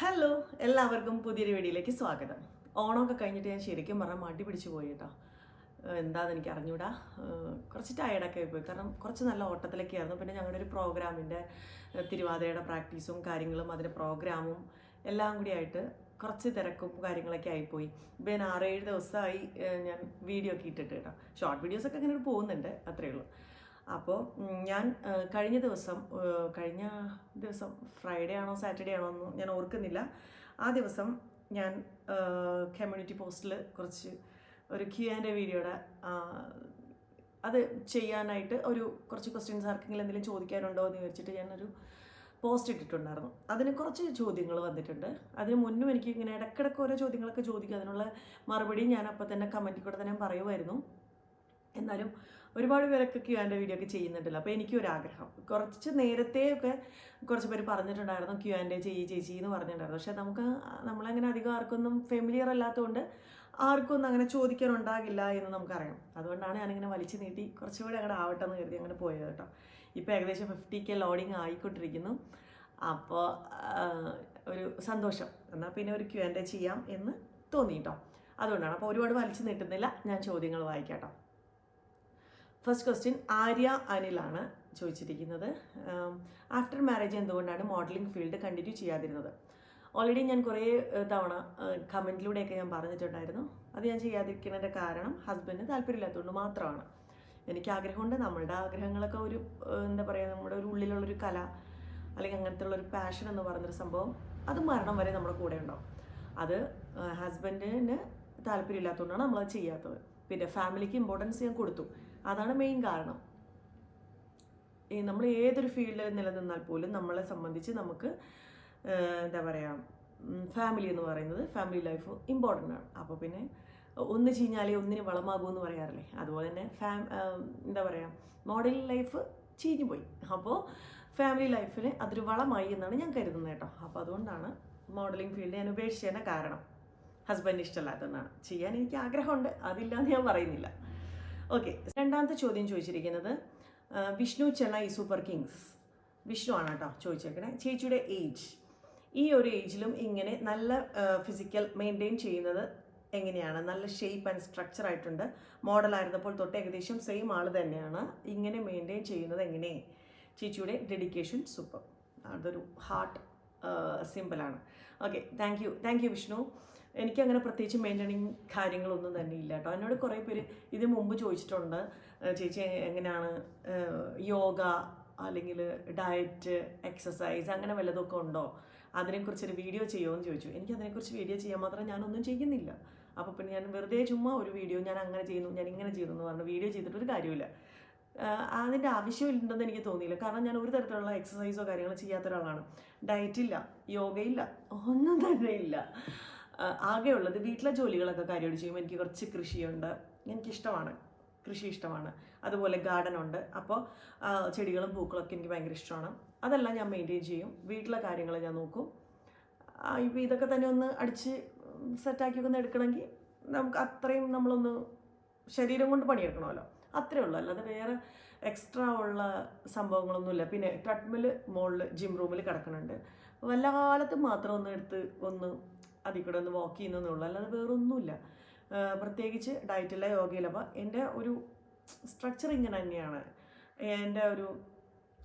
Hello എല്ലാവർക്കും പുതിയൊരു വീഡിയോയിലേക്ക് സ്വാഗതം. ഓണമൊക്കെ കഴിഞ്ഞിട്ട് ഞാൻ ശരിക്കും പറഞ്ഞാൽ മടി പിടിച്ചു പോയി കേട്ടോ. ഏഹ് എന്താന്ന് എനിക്ക് അറിഞ്ഞൂടാ. കുറച്ച് ടയർഡൊക്കെ പോയി കാരണം കുറച്ച് നല്ല ഓട്ടത്തിലൊക്കെ ആയിരുന്നു. പിന്നെ ഞങ്ങളുടെ ഒരു പ്രോഗ്രാമിന്റെ തിരുവാതിരയുടെ പ്രാക്ടീസും കാര്യങ്ങളും അതിന്റെ പ്രോഗ്രാമും എല്ലാം കൂടി ആയിട്ട് കുറച്ച് തിരക്കും കാര്യങ്ങളൊക്കെ ആയിപ്പോയി. ഇപ്പം ഞാൻ ആറേഴ് ദിവസമായി ഞാൻ വീഡിയോ ഒക്കെ ഇട്ടിട്ട് കേട്ടോ. ഷോർട്ട് വീഡിയോസൊക്കെ ഇങ്ങനെ പോകുന്നുണ്ട് അത്രയേ ഉള്ളൂ. അപ്പോൾ ഞാൻ കഴിഞ്ഞ ദിവസം കഴിഞ്ഞ ദിവസം ഫ്രൈഡേ ആണോ സാറ്റർഡേ ആണോ എന്നോ ഞാൻ ഓർക്കുന്നില്ല. ആ ദിവസം ഞാൻ കമ്മ്യൂണിറ്റി പോസ്റ്റിൽ കുറച്ച് ഒരു ക്യൂ ആൻഡ് എ വീഡിയോയുടെ അത് ചെയ്യാനായിട്ട് ഒരു കുറച്ച് ക്വസ്റ്റ്യൻസ് ആർക്കെങ്കിലും എന്തെങ്കിലും ചോദിക്കാനുണ്ടോ എന്ന് ചോദിച്ചിട്ട് ഞാനൊരു പോസ്റ്റ് ഇട്ടിട്ടുണ്ടായിരുന്നു. അതിന് കുറച്ച് ചോദ്യങ്ങൾ വന്നിട്ടുണ്ട്. അതിന് മുന്നും എനിക്ക് ഇങ്ങനെ ഇടയ്ക്കിടയ്ക്ക് ഓരോ ചോദ്യങ്ങളൊക്കെ ചോദിക്കും. അതിനുള്ള മറുപടി ഞാൻ അപ്പോൾ തന്നെ കമന്റിൽ കൂടെ തന്നെ പറയുമായിരുന്നു. എന്നാലും ഒരുപാട് പേരൊക്കെ ക്യൂ ആൻഡ് വീഡിയോ ഒക്കെ ചെയ്യുന്നുണ്ടല്ലോ. അപ്പോൾ എനിക്കും ഒരാഗ്രഹം കുറച്ച് നേരത്തെ ഒക്കെ കുറച്ച് പേര് പറഞ്ഞിട്ടുണ്ടായിരുന്നു ക്യൂ ആൻഡ് ചെയ്യ് ചേച്ചി എന്ന് പറഞ്ഞിട്ടുണ്ടായിരുന്നു. പക്ഷേ നമുക്ക് നമ്മളങ്ങനെ അധികം ആർക്കൊന്നും ഫെമിലിയർ അല്ലാത്തതുകൊണ്ട് ആർക്കും ഒന്നും അങ്ങനെ ചോദിക്കാനുണ്ടാകില്ല എന്ന് നമുക്കറിയാം. അതുകൊണ്ടാണ് ഞാനിങ്ങനെ വലിച്ചു നീട്ടി കുറച്ചുകൂടി അങ്ങനെ ആവട്ടെ എന്ന് കരുതി അങ്ങനെ പോയത് കേട്ടോ. ഇപ്പോൾ ഏകദേശം ഫിഫ്റ്റി കെ ലോഡിങ് ആയിക്കൊണ്ടിരിക്കുന്നു. അപ്പോൾ ഒരു സന്തോഷം. എന്നാൽ പിന്നെ ഒരു ക്യൂ ആൻഡ് ചെയ്യാം എന്ന് തോന്നി കേട്ടോ. അതുകൊണ്ടാണ്. അപ്പോൾ ഒരുപാട് വലിച്ചു നീട്ടുന്നില്ല. ഞാൻ ചോദ്യങ്ങൾ വായിക്കാം കേട്ടോ. ഫസ്റ്റ് ക്വസ്റ്റ്യൻ ആര്യ അനിലാണ് ചോദിച്ചിരിക്കുന്നത്. ആഫ്റ്റർ മാരേജ് എന്തുകൊണ്ടാണ് മോഡലിംഗ് ഫീൽഡ് കണ്ടിന്യൂ ചെയ്യാതിരുന്നത്? ഓൾറെഡി ഞാൻ കുറേ തവണ കമന്റിലൂടെയൊക്കെ ഞാൻ പറഞ്ഞിട്ടുണ്ടായിരുന്നു. അത് ഞാൻ ചെയ്യാതിരിക്കുന്നതിന്റെ കാരണം ഹസ്ബൻഡിന് താല്പര്യമില്ലാത്തതുകൊണ്ട് മാത്രമാണ്. എനിക്ക് ആഗ്രഹമുണ്ട്. നമ്മളുടെ ആഗ്രഹങ്ങളൊക്കെ ഒരു എന്താ പറയുക നമ്മുടെ ഒരു ഉള്ളിലുള്ളൊരു കല അല്ലെങ്കിൽ അങ്ങനത്തെ ഉള്ളൊരു പാഷൻ എന്ന് പറയുന്നൊരു സംഭവം അത് മരണം വരെ നമ്മുടെ കൂടെ ഉണ്ടാവും. അത് ഹസ്ബൻഡിന് താല്പര്യമില്ലാത്തതുകൊണ്ടാണ് നമ്മളത് ചെയ്യാത്തത്. പിന്നെ ഫാമിലിക്ക് ഇമ്പോർട്ടൻസ് ഞാൻ കൊടുത്തു. അതാണ് മെയിൻ കാരണം. നമ്മൾ ഏതൊരു ഫീൽഡിൽ നിലനിന്നാൽ പോലും നമ്മളെ സംബന്ധിച്ച് നമുക്ക് എന്താ പറയുക ഫാമിലി എന്ന് പറയുന്നത് ഫാമിലി ലൈഫ് ഇമ്പോർട്ടന്റ് ആണ്. അപ്പോൾ പിന്നെ ഒന്ന് ചീഞ്ഞാലേ ഒന്നിന് വളമാകൂ എന്ന് പറയാറില്ലേ? അതുപോലെ തന്നെ ഫാം എന്താ പറയുക മോഡൽ ലൈഫ് ചീഞ്ഞു പോയി. അപ്പോൾ ഫാമിലി ലൈഫിന് അതൊരു വളമായി എന്നാണ് ഞാൻ കരുതുന്നത് കേട്ടോ. അപ്പോൾ അതുകൊണ്ടാണ് മോഡലിംഗ് ഫീൽഡ് ഞാൻ ഉപേക്ഷിച്ചതിന് കാരണം. ഹസ്ബൻഡ് ഇഷ്ടമല്ലാത്തതാണ് ചെയ്യാൻ എനിക്ക് ആഗ്രഹമുണ്ട്. അതില്ലാന്ന് ഞാൻ പറയുന്നില്ല. ഓക്കെ രണ്ടാമത്തെ ചോദ്യം ചോദിച്ചിരിക്കുന്നത് വിഷ്ണു ചെന്നൈ സൂപ്പർ കിങ്സ്. വിഷ്ണു ആണ് കേട്ടോ ചോദിച്ചേക്കണേ. ചേച്ചിയുടെ ഏജ് ഈ ഒരു ഏജിലും ഇങ്ങനെ നല്ല ഫിസിക്കൽ മെയിന്റെയിൻ ചെയ്യുന്നത് എങ്ങനെയാണ്? നല്ല ഷേപ്പ് ആൻഡ് സ്ട്രക്ചർ ആയിട്ടുണ്ട്. മോഡലായിരുന്നപ്പോൾ തൊട്ട് ഏകദേശം സെയിം ആൾ തന്നെയാണ്. ഇങ്ങനെ മെയിന്റെയിൻ ചെയ്യുന്നത് എങ്ങനെ? ചേച്ചിയുടെ ഡെഡിക്കേഷൻ സൂപ്പർ അതൊരു ഹാർട്ട് സിമ്പിളാണ് okay thank you thank you Vishnu. എനിക്കങ്ങനെ പ്രത്യേകിച്ച് മെയിന്റനിങ് കാര്യങ്ങളൊന്നും തന്നെ ഇല്ല കേട്ടോ. എന്നോട് കുറേ പേര് ഇത് മുമ്പ് ചോദിച്ചിട്ടുണ്ട് ചേച്ചി എങ്ങനെയാണ് യോഗ അല്ലെങ്കിൽ ഡയറ്റ് എക്സസൈസ് അങ്ങനെ വല്ലതൊക്കെ ഉണ്ടോ? അതിനെക്കുറിച്ചൊരു വീഡിയോ ചെയ്യുമോ എന്ന് ചോദിച്ചു. എനിക്ക് അതിനെക്കുറിച്ച് വീഡിയോ ചെയ്യാൻ മാത്രം ഞാനൊന്നും ചെയ്യുന്നില്ല. അപ്പോൾ പിന്നെ ഞാൻ വെറുതെ ചുമ്മാ ഒരു വീഡിയോ ഞാൻ അങ്ങനെ ചെയ്യുന്നു ഞാൻ ഇങ്ങനെ ചെയ്യുന്നു എന്ന് പറഞ്ഞു വീഡിയോ ചെയ്തിട്ടൊരു കാര്യമില്ല. അതിന്റെ ആവശ്യമില്ലെന്ന് എനിക്ക് തോന്നിയില്ല. കാരണം ഞാൻ ഒരു തരത്തിലുള്ള എക്സസൈസോ കാര്യങ്ങളോ ചെയ്യാത്ത ഒരാളാണ്. ഡയറ്റില്ല യോഗയില്ല ഒന്നും തന്നെ ഇല്ല. ആകെയുള്ളത് വീട്ടിലെ ജോലികളൊക്കെ കാര്യമായിട്ട് ചെയ്യും. എനിക്ക് കുറച്ച് കൃഷിയുണ്ട്. എനിക്കിഷ്ടമാണ്. കൃഷി ഇഷ്ടമാണ്. അതുപോലെ ഗാർഡൻ ഉണ്ട്. അപ്പോൾ ചെടികളും പൂക്കളൊക്കെ എനിക്ക് ഭയങ്കര ഇഷ്ടമാണ്. അതെല്ലാം ഞാൻ മെയിന്റെയിൻ ചെയ്യും. വീട്ടിലെ കാര്യങ്ങൾ ഞാൻ നോക്കും. ഇപ്പോൾ ഇതൊക്കെ തന്നെ ഒന്ന് അടിച്ച് സെറ്റാക്കി ഒന്ന് എടുക്കണമെങ്കിൽ നമുക്ക് അത്രയും നമ്മളൊന്ന് ശരീരം കൊണ്ട് പണിയെടുക്കണമല്ലോ. അത്രേ ഉള്ളൂ. അല്ലാതെ വേറെ എക്സ്ട്രാ ഉള്ള സംഭവങ്ങളൊന്നുമില്ല പിന്നെ ട്രെഡ്മിൽ മുകളിൽ ജിം റൂമിൽ കിടക്കുന്നുണ്ട് വല്ല കാലത്ത് മാത്രം ഒന്ന് എടുത്ത് ഒന്ന് അതിൽ കൂടെ ഒന്ന് വാക്ക് ചെയ്യുന്നതെന്നുള്ളൂ. അല്ലാതെ വേറൊന്നുമില്ല. പ്രത്യേകിച്ച് ഡയറ്റില്ല യോഗയില്ല അപ്പോൾ എന്റെ ഒരു സ്ട്രക്ചർ ഇങ്ങനെ തന്നെയാണ്. എന്റെ ഒരു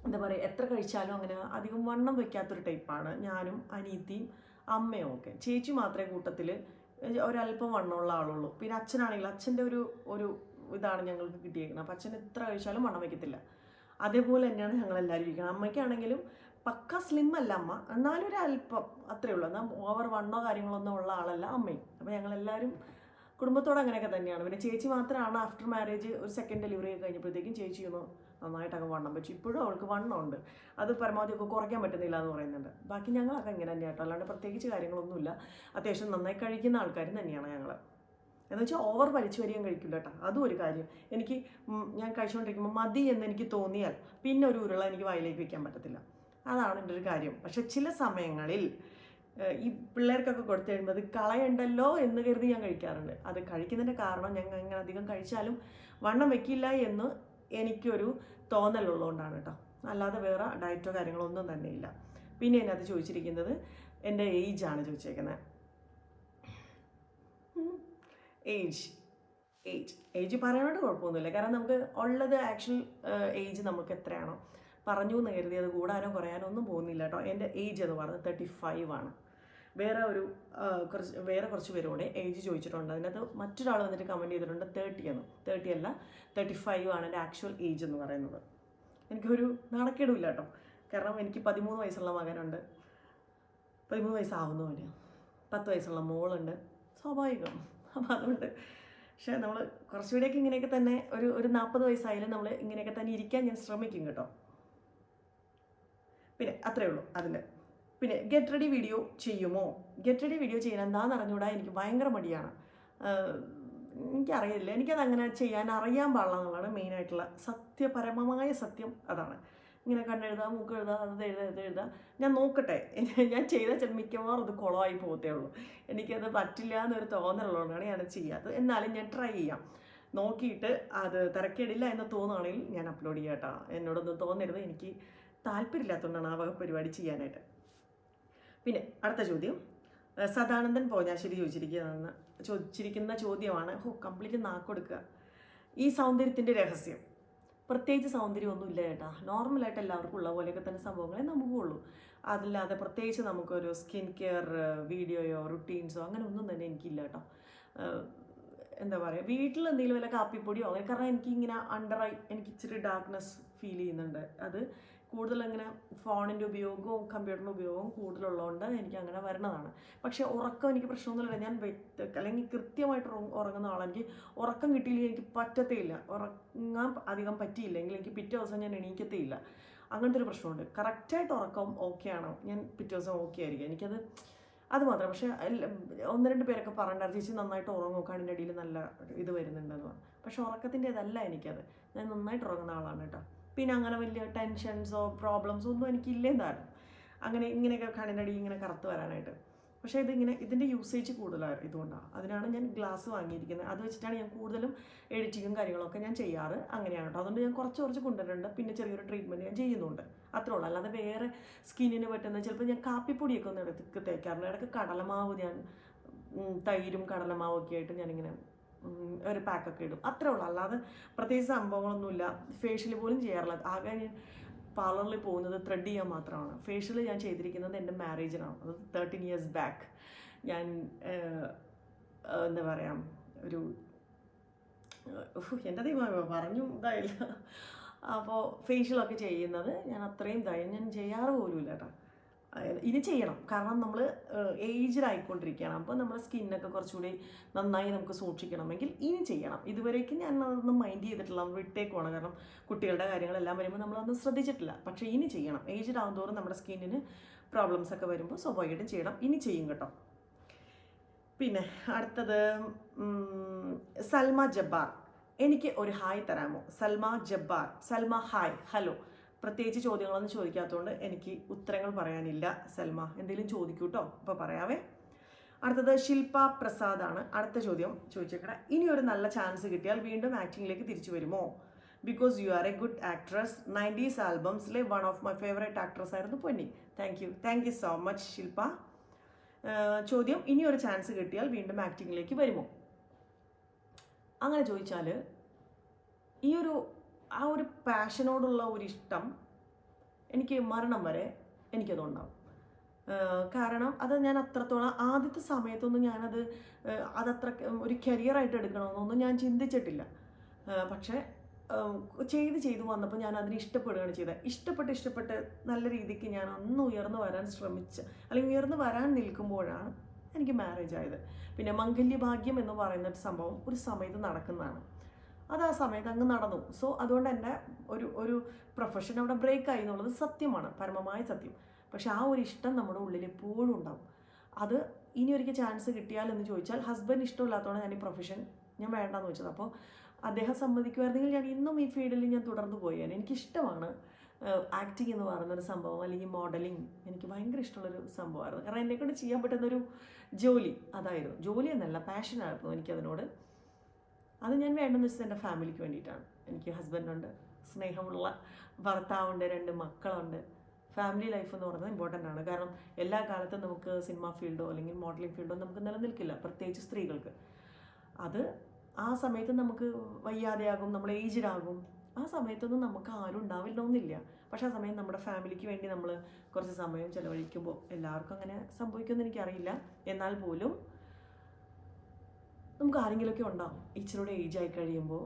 എന്താ പറയുക എത്ര കഴിച്ചാലും അങ്ങനെ അധികം വണ്ണം വെക്കാത്തൊരു ടൈപ്പാണ് ഞാനും അനീത്തിയും അമ്മയും ഒക്കെ. ചേച്ചി മാത്രമേ കൂട്ടത്തിൽ ഒരല്പം വണ്ണമുള്ള ആളുള്ളൂ. പിന്നെ അച്ഛനാണെങ്കിൽ അച്ഛന്റെ ഒരു ഒരു ഇതാണ് ഞങ്ങൾക്ക് കിട്ടിയേക്കുന്നത്. അപ്പം അച്ഛൻ എത്ര കഴിച്ചാലും വണ്ണം വയ്ക്കത്തില്ല. അതേപോലെ തന്നെയാണ് ഞങ്ങളെല്ലാവരും ഇരിക്കുന്നത്. അമ്മയ്ക്കാണെങ്കിലും പക്ക സ്ലിം അല്ല അമ്മ. എന്നാലും ഒരു അല്പം അത്രേ ഉള്ളൂ. എന്നാൽ ഓവർ വണ്ണോ കാര്യങ്ങളൊന്നും ഉള്ള ആളല്ല അമ്മയും. അപ്പോൾ ഞങ്ങളെല്ലാവരും കുടുംബത്തോടെ അങ്ങനെയൊക്കെ തന്നെയാണ്. പിന്നെ ചേച്ചി മാത്രമാണ് ആഫ്റ്റർ മാരേജ് ഒരു സെക്കൻഡ് ഡെലിവറി ഒക്കെ കഴിഞ്ഞപ്പോഴത്തേക്കും ചേച്ചി ഒന്ന് നന്നായിട്ടൊക്കെ വണ്ണം വെച്ചു. ഇപ്പോഴും അവൾക്ക് വണ്ണമുണ്ട് അത് പരമാവധി ഒക്കെ കുറയ്ക്കാൻ പറ്റുന്നില്ല എന്ന് പറയുന്നുണ്ട്. ബാക്കി ഞങ്ങളൊക്കെ ഇങ്ങനെ തന്നെ കേട്ടോ അല്ലാണ്ട് പ്രത്യേകിച്ച് കാര്യങ്ങളൊന്നുമില്ല. അത്യാവശ്യം നന്നായി കഴിക്കുന്ന ആൾക്കാരും തന്നെയാണ് ഞങ്ങൾ എന്ന് വെച്ചാൽ ഓവർ വലിച്ചു വരികയും കഴിക്കില്ല കേട്ടോ. അതും ഒരു കാര്യം. എനിക്ക് ഞാൻ കഴിച്ചുകൊണ്ടിരിക്കുമ്പോൾ മതി എന്ന് എനിക്ക് തോന്നിയാൽ പിന്നെ ഒരു ഉരുള എനിക്ക് വായിലേക്ക് വയ്ക്കാൻ പറ്റത്തില്ല. അതാണ് എന്റെ ഒരു കാര്യം. പക്ഷെ ചില സമയങ്ങളിൽ ഈ പിള്ളേർക്കൊക്കെ കൊടുത്തു കഴിയുമ്പോൾ അത് കളയണ്ടല്ലോ എന്ന് കരുതി ഞാൻ കഴിക്കാറുണ്ട്. അത് കഴിക്കുന്നതിന്റെ കാരണം ഞങ്ങൾ അങ്ങനെ അധികം കഴിച്ചാലും വണ്ണം വെക്കില്ല എന്ന് എനിക്കൊരു തോന്നലുള്ളതുകൊണ്ടാണ് കേട്ടോ. അല്ലാതെ വേറെ ഡയറ്റോ കാര്യങ്ങളോ ഒന്നും തന്നെ ഇല്ല. പിന്നെ എന്നെ അത് ചോദിച്ചിരിക്കുന്നത് എന്റെ ഏജാണ് ചോദിച്ചേക്കുന്നത്. ഏജ്. ഏജ്. ഏജ് പറയാനായിട്ട് കുഴപ്പമൊന്നുമില്ല. കാരണം നമുക്ക് ഉള്ളത് ആക്ച്വൽ ഏജ് നമുക്ക് എത്രയാണോ. പറഞ്ഞു എന്ന് കരുതിയത് കൂടാനോ കുറയാനോ ഒന്നും പോകുന്നില്ല കേട്ടോ. എന്റെ ഏജ് എന്ന് പറഞ്ഞത് തേർട്ടി ഫൈവ് ആണ്. വേറെ ഒരു കുറച്ച് വേറെ കുറച്ച് പേരോടെ ഏജ് ചോദിച്ചിട്ടുണ്ട്. അതിനകത്ത് മറ്റൊരാൾ വന്നിട്ട് കമന്റ് ചെയ്തിട്ടുണ്ട് തേർട്ടി എന്ന്. തേർട്ടി അല്ല തേർട്ടി ഫൈവ് ആണ് എന്റെ ആക്ച്വൽ ഏജ് എന്ന് പറയുന്നത്. എനിക്കൊരു നടക്കിടില്ല കേട്ടോ. കാരണം എനിക്ക് പതിമൂന്ന് വയസ്സുള്ള മകനുണ്ട്. പതിമൂന്ന് വയസ്സാവുന്നവന് പത്ത് വയസ്സുള്ള മോളുണ്ട്. സ്വാഭാവികം. അപ്പം അതുകൊണ്ട് പക്ഷേ നമ്മൾ കുറച്ചുകൂടെയൊക്കെ ഇങ്ങനെയൊക്കെ തന്നെ ഒരു ഒരു നാൽപ്പത് വയസ്സായാലും നമ്മൾ ഇങ്ങനെയൊക്കെ തന്നെ ഇരിക്കാൻ ഞാൻ ശ്രമിക്കും കേട്ടോ. പിന്നെ അത്രയേ ഉള്ളൂ അതിൽ പിന്നെ ഗെറ്റ് റെഡി വീഡിയോ ചെയ്യുമോ? ഗെറ്റ് റെഡി വീഡിയോ ചെയ്യാൻ എന്താണെന്ന് അറിഞ്ഞൂടാ എനിക്ക് ഭയങ്കര മടിയാണ്. എനിക്കറിയില്ല. എനിക്കത് അങ്ങനെ ചെയ്യാൻ അറിയാൻ പാടില്ല എന്നുള്ളതാണ് മെയിനായിട്ടുള്ള സത്യപരമമായ സത്യം അതാണ്. ഇങ്ങനെ കണ്ണെഴുതാം മൂക്ക് എഴുതാം അത് എഴുതാം ഇത് എഴുതാം. ഞാൻ നോക്കട്ടെ. ഞാൻ ചെയ്ത മിക്കവാറും അത് കുളമായി പോകത്തേ ഉള്ളൂ. എനിക്കത് പറ്റില്ല എന്നൊരു തോന്നലുള്ളതുകൊണ്ടാണ് ഞാനത് ചെയ്യാത്തത് എന്നാലും ഞാൻ ട്രൈ ചെയ്യാം. നോക്കിയിട്ട് അത് തിരക്കേടില്ല എന്ന് തോന്നുകയാണെങ്കിൽ ഞാൻ അപ്ലോഡ് ചെയ്യാം കേട്ടോ എന്നോടൊന്നും തോന്നരുത്. എനിക്ക് താല്പര്യമില്ലാത്തതുകൊണ്ടാണ് ആ വക പരിപാടി ചെയ്യാനായിട്ട്. പിന്നെ അടുത്ത ചോദ്യം. സദാനന്ദൻ പോഞ്ഞാശ്ശേരി ചോദിച്ചിരിക്കുന്നതെന്ന് ചോദിച്ചിരിക്കുന്ന ചോദ്യമാണ് ഹോ കംപ്ലീറ്റ് നാക്കൊടുക്കുക. ഈ സൗന്ദര്യത്തിന്റെ രഹസ്യം. പ്രത്യേകിച്ച് സൗന്ദര്യമൊന്നും ഇല്ല ചേട്ടാ. നോർമലായിട്ട് എല്ലാവർക്കും ഉള്ള പോലെയൊക്കെ തന്നെ സംഭവങ്ങളെ നമുക്കും ഉള്ളൂ. അതല്ലാതെ പ്രത്യേകിച്ച് നമുക്കൊരു സ്കിൻ കെയർ വീഡിയോയോ റുട്ടീൻസോ അങ്ങനെ ഒന്നും തന്നെ എനിക്കില്ല കേട്ടോ. എന്താ പറയുക വീട്ടിൽ എന്തെങ്കിലും വല്ല കാപ്പിപ്പൊടിയോ അങ്ങനെ കാരണം എനിക്ക് ഇങ്ങനെ അണ്ടർ ഐ എനിക്ക് ഇച്ചിരി ഡാർക്ക്നെസ് ഫീൽ ചെയ്യുന്നുണ്ട്. അത് കൂടുതൽ അങ്ങനെ ഫോണിന്റെ ഉപയോഗവും കമ്പ്യൂട്ടറിന്റെ ഉപയോഗവും കൂടുതലുള്ളതുകൊണ്ട് എനിക്ക് അങ്ങനെ വരണതാണ്. പക്ഷേ ഉറക്കം എനിക്ക് പ്രശ്നമൊന്നുമില്ല. ഞാൻ അല്ലെങ്കിൽ കൃത്യമായിട്ട് ഉറങ്ങുന്ന ആളാണ്. എനിക്ക് ഉറക്കം കിട്ടിയില്ലെങ്കിൽ എനിക്ക് പറ്റത്തേയില്ല. ഉറങ്ങാൻ അധികം പറ്റിയില്ലെങ്കിൽ എനിക്ക് പിറ്റേ ദിവസം ഞാൻ എണീക്കത്തേയില്ല. അങ്ങനത്തെ ഒരു പ്രശ്നമുണ്ട്. കറക്റ്റായിട്ട് ഉറക്കം ഓക്കെ ആണോ ഞാൻ പിറ്റേ ദിവസം ഓക്കെ ആയിരിക്കും. എനിക്കത് അത് മാത്രം. പക്ഷേ ഒന്ന് രണ്ട് പേരൊക്കെ പറഞ്ഞിട്ടുണ്ടായിരുന്നു ചേച്ചി നന്നായിട്ട് ഉറങ്ങും. കണ്ണിന്റെ അടിയിൽ നല്ല ഇത് വരുന്നുണ്ടെന്ന് പറഞ്ഞു. ഉറക്കത്തിന്റെ ഇതല്ല എനിക്കത്. ഞാൻ നന്നായിട്ട് ഉറങ്ങുന്ന ആളാണ് കേട്ടോ. പിന്നെ അങ്ങനെ വലിയ ടെൻഷൻസോ പ്രോബ്ലംസോ ഒന്നും എനിക്കില്ലെന്നായിരുന്നു. അങ്ങനെ ഇങ്ങനെയൊക്കെ കണ്ണിന്റെ അടി ഇങ്ങനെ കറുത്ത് വരാനായിട്ട്. പക്ഷേ ഇതിങ്ങനെ ഇതിന്റെ യൂസേജ് കൂടുതലാണ് ഇതുകൊണ്ടാണ്. അതിനാണ് ഞാൻ ഗ്ലാസ് വാങ്ങിയിരിക്കുന്നത്. അത് വെച്ചിട്ടാണ് ഞാൻ കൂടുതലും എഡിറ്റിങ്ങും കാര്യങ്ങളൊക്കെ ഞാൻ ചെയ്യാറ്. അങ്ങനെയാണ് കേട്ടോ അതുകൊണ്ട് ഞാൻ കുറച്ച് കുറച്ച് കൊണ്ടുവരുന്നുണ്ട്. പിന്നെ ചെറിയൊരു ട്രീറ്റ്മെന്റ് ഞാൻ ചെയ്യുന്നുണ്ട്. അത്രേ ഉള്ളൂ. അല്ലാതെ വേറെ സ്കിന്നിന് പറ്റുന്ന ചിലപ്പോൾ ഞാൻ കാപ്പിപ്പൊടിയൊക്കെ ഒന്ന് എടുത്ത് തേക്കാറുണ്ട്. ഇടയ്ക്ക് കടലമാവ് ഞാൻ തൈരും കടലമാവും ഒക്കെ ആയിട്ട് ഞാനിങ്ങനെ ഒരു പാക്കൊക്കെ ഇടും. അത്രേ ഉള്ളൂ. അല്ലാതെ പ്രത്യേകിച്ച് സംഭവങ്ങളൊന്നുമില്ല. ഫേഷ്യൽ പോലും ചെയ്യാറില്ല. ആകെ ഞാൻ പാർലറിൽ പോകുന്നത് ത്രെഡ് ചെയ്യാൻ മാത്രമാണ്. ഫേഷ്യൽ ഞാൻ ചെയ്തിരിക്കുന്നത് എന്റെ മാരേജിനാണ് അത് തേർട്ടീൻ ഇയേഴ്സ് ബാക്ക് ഞാൻ എന്താ പറയുക ഒരു എന്റെ ദൈവം പറഞ്ഞു ഇതായില്ല. അപ്പോൾ ഫേഷ്യലൊക്കെ ചെയ്യുന്നത് ഞാൻ അത്രയും ഇതായി ഞാൻ ചെയ്യാറ് പോലും ഇല്ല കേട്ടോ. ഇനി ചെയ്യണം. കാരണം നമ്മൾ ഏജ്ഡ് ആയിക്കൊണ്ടിരിക്കുകയാണ് അപ്പോൾ നമ്മുടെ സ്കിന്നൊക്കെ കുറച്ചുകൂടി നന്നായി നമുക്ക് സൂക്ഷിക്കണമെങ്കിൽ ഇനി ചെയ്യണം. ഇതുവരേക്കും ഞാൻ അതൊന്നും മൈൻഡ് ചെയ്തിട്ടില്ല വിട്ടേക്കുവാണ് കാരണം കുട്ടികളുടെ കാര്യങ്ങളെല്ലാം വരുമ്പോൾ നമ്മളതൊന്നും ശ്രദ്ധിച്ചിട്ടില്ല. പക്ഷേ ഇനി ചെയ്യണം. ഏജ്ഡ് ആകുന്തോറും നമ്മുടെ സ്കിന്നിന് പ്രോബ്ലംസ് ഒക്കെ വരുമ്പോൾ സ്വാഭാവികമായിട്ടും ചെയ്യണം. ഇനി ചെയ്യും കേട്ടോ. പിന്നെ അടുത്തത് സൽമ ജബ്ബാർ. എനിക്ക് ഒരു ഹായ് തരാമോ? സൽമ ജബ്ബാർ. സൽമ ഹായ്. ഹലോ. പ്രത്യേകിച്ച് ചോദ്യങ്ങളൊന്നും ചോദിക്കാത്തതുകൊണ്ട് എനിക്ക് ഉത്തരങ്ങൾ പറയാനില്ല. സൽമ എന്തെങ്കിലും ചോദിക്കൂ അപ്പോൾ പറയാവേ. അടുത്തത് ശില്പ പ്രസാദാണ്. അടുത്ത ചോദ്യം ചോദിച്ചേക്കണേ. ഇനി ഒരു നല്ല ചാൻസ് കിട്ടിയാൽ വീണ്ടും ആക്ടിങ്ങിലേക്ക് തിരിച്ചു വരുമോ? Because you are a good actress nineties ആൽബംസിലെ one of my favourite actress ആയിരുന്നു Ponni. Thank you thank you so much Shilpa ചോദ്യം ഇനി ഒരു ചാൻസ് കിട്ടിയാൽ വീണ്ടും ആക്ടിങ്ങിലേക്ക് വരുമോ? അങ്ങനെ ചോദിച്ചാൽ ഈ ഒരു ആ ഒരു പാഷനോടുള്ള ഒരു ഇഷ്ടം എനിക്ക് മരണം വരെ എനിക്കതുണ്ടാവും. കാരണം അത് ഞാൻ അത്രത്തോളം ആദ്യത്തെ സമയത്തൊന്നും ഞാനത് അതത്ര ഒരു കരിയറായിട്ട് എടുക്കണമെന്നൊന്നും ഞാൻ ചിന്തിച്ചിട്ടില്ല. പക്ഷേ ചെയ്ത് ചെയ്ത് വന്നപ്പോൾ ഞാൻ അതിനെ ഇഷ്ടപ്പെടുകയാണ് ചെയ്തത്. ഇഷ്ടപ്പെട്ട് ഇഷ്ടപ്പെട്ട് നല്ല രീതിക്ക് ഞാൻ അന്ന് ഉയർന്നു വരാൻ ശ്രമിച്ച അല്ലെങ്കിൽ ഉയർന്നു വരാൻ നിൽക്കുമ്പോഴാണ് എനിക്ക് മാരേജ് ആയത്. പിന്നെ മംഗല്യഭാഗ്യം എന്ന് പറയുന്ന സംഭവം ഒരു സമയത്ത് നടക്കുന്നതാണ്. അത് ആ സമയത്ത് അങ്ങ് നടന്നു. സോ അതുകൊണ്ട് എന്റെ ഒരു ഒരു പ്രൊഫഷൻ അവിടെ ബ്രേക്ക് ആയി എന്നുള്ളത് സത്യമാണ്. പരമമായ സത്യം. പക്ഷെ ആ ഒരു ഇഷ്ടം നമ്മുടെ ഉള്ളിൽ എപ്പോഴും ഉണ്ടാവും. അത് ഇനി ഒരിക്കൽ ചാൻസ് കിട്ടിയാൽ എന്ന് ചോദിച്ചാൽ ഹസ്ബൻഡ് ഇഷ്ടമില്ലാത്തതുകൊണ്ട് ഞാൻ ഈ പ്രൊഫഷൻ ഞാൻ വേണ്ടെന്ന് വെച്ചത്. അപ്പോൾ അദ്ദേഹം സമ്മതിക്കുമായിരുന്നെങ്കിൽ ഞാൻ ഇന്നും ഈ ഫീൽഡിൽ ഞാൻ തുടർന്ന് പോയേനെ. എനിക്കിഷ്ടമാണ് ആക്ടിങ് എന്ന് പറയുന്നൊരു സംഭവം അല്ലെങ്കിൽ മോഡലിംഗ് എനിക്ക് ഭയങ്കര ഇഷ്ടമുള്ളൊരു സംഭവമായിരുന്നു. കാരണം എന്നെക്കൊണ്ട് ചെയ്യാൻ പറ്റുന്നൊരു ജോലി. അതായിരുന്നു. ജോലി എന്നല്ല പാഷനായിരുന്നു എനിക്കതിനോട്. അത് ഞാൻ വേണ്ടെന്ന് വെച്ചത് എന്റെ ഫാമിലിക്ക് വേണ്ടിയിട്ടാണ്. എനിക്ക് ഹസ്ബൻഡുണ്ട് സ്നേഹമുള്ള ഭർത്താവുണ്ട് രണ്ട് മക്കളുണ്ട്. ഫാമിലി ലൈഫ് എന്ന് പറയുന്നത് ഇമ്പോർട്ടന്റ് ആണ്. കാരണം എല്ലാ കാലത്തും നമുക്ക് സിനിമ ഫീൽഡോ അല്ലെങ്കിൽ മോഡലിംഗ് ഫീൽഡോ നമുക്ക് നിലനിൽക്കില്ല പ്രത്യേകിച്ച് സ്ത്രീകൾക്ക്. അത് ആ സമയത്ത് നമുക്ക് വയ്യാതെയാകും നമ്മൾ ഏജ്ഡ് ആകും. ആ സമയത്തൊന്നും നമുക്ക് ആരും ഉണ്ടാവില്ലെന്നില്ല. പക്ഷേ ആ സമയം നമ്മുടെ ഫാമിലിക്ക് വേണ്ടി നമ്മൾ കുറച്ച് സമയം ചിലവഴിക്കുമ്പോൾ എല്ലാവർക്കും അങ്ങനെ സംഭവിക്കുമെന്ന് എനിക്കറിയില്ല. എന്നാൽ പോലും നമുക്ക് ആരെങ്കിലുമൊക്കെ ഉണ്ടാവും. ഇച്ചിരൂടെ ഏജ് ആയി കഴിയുമ്പോൾ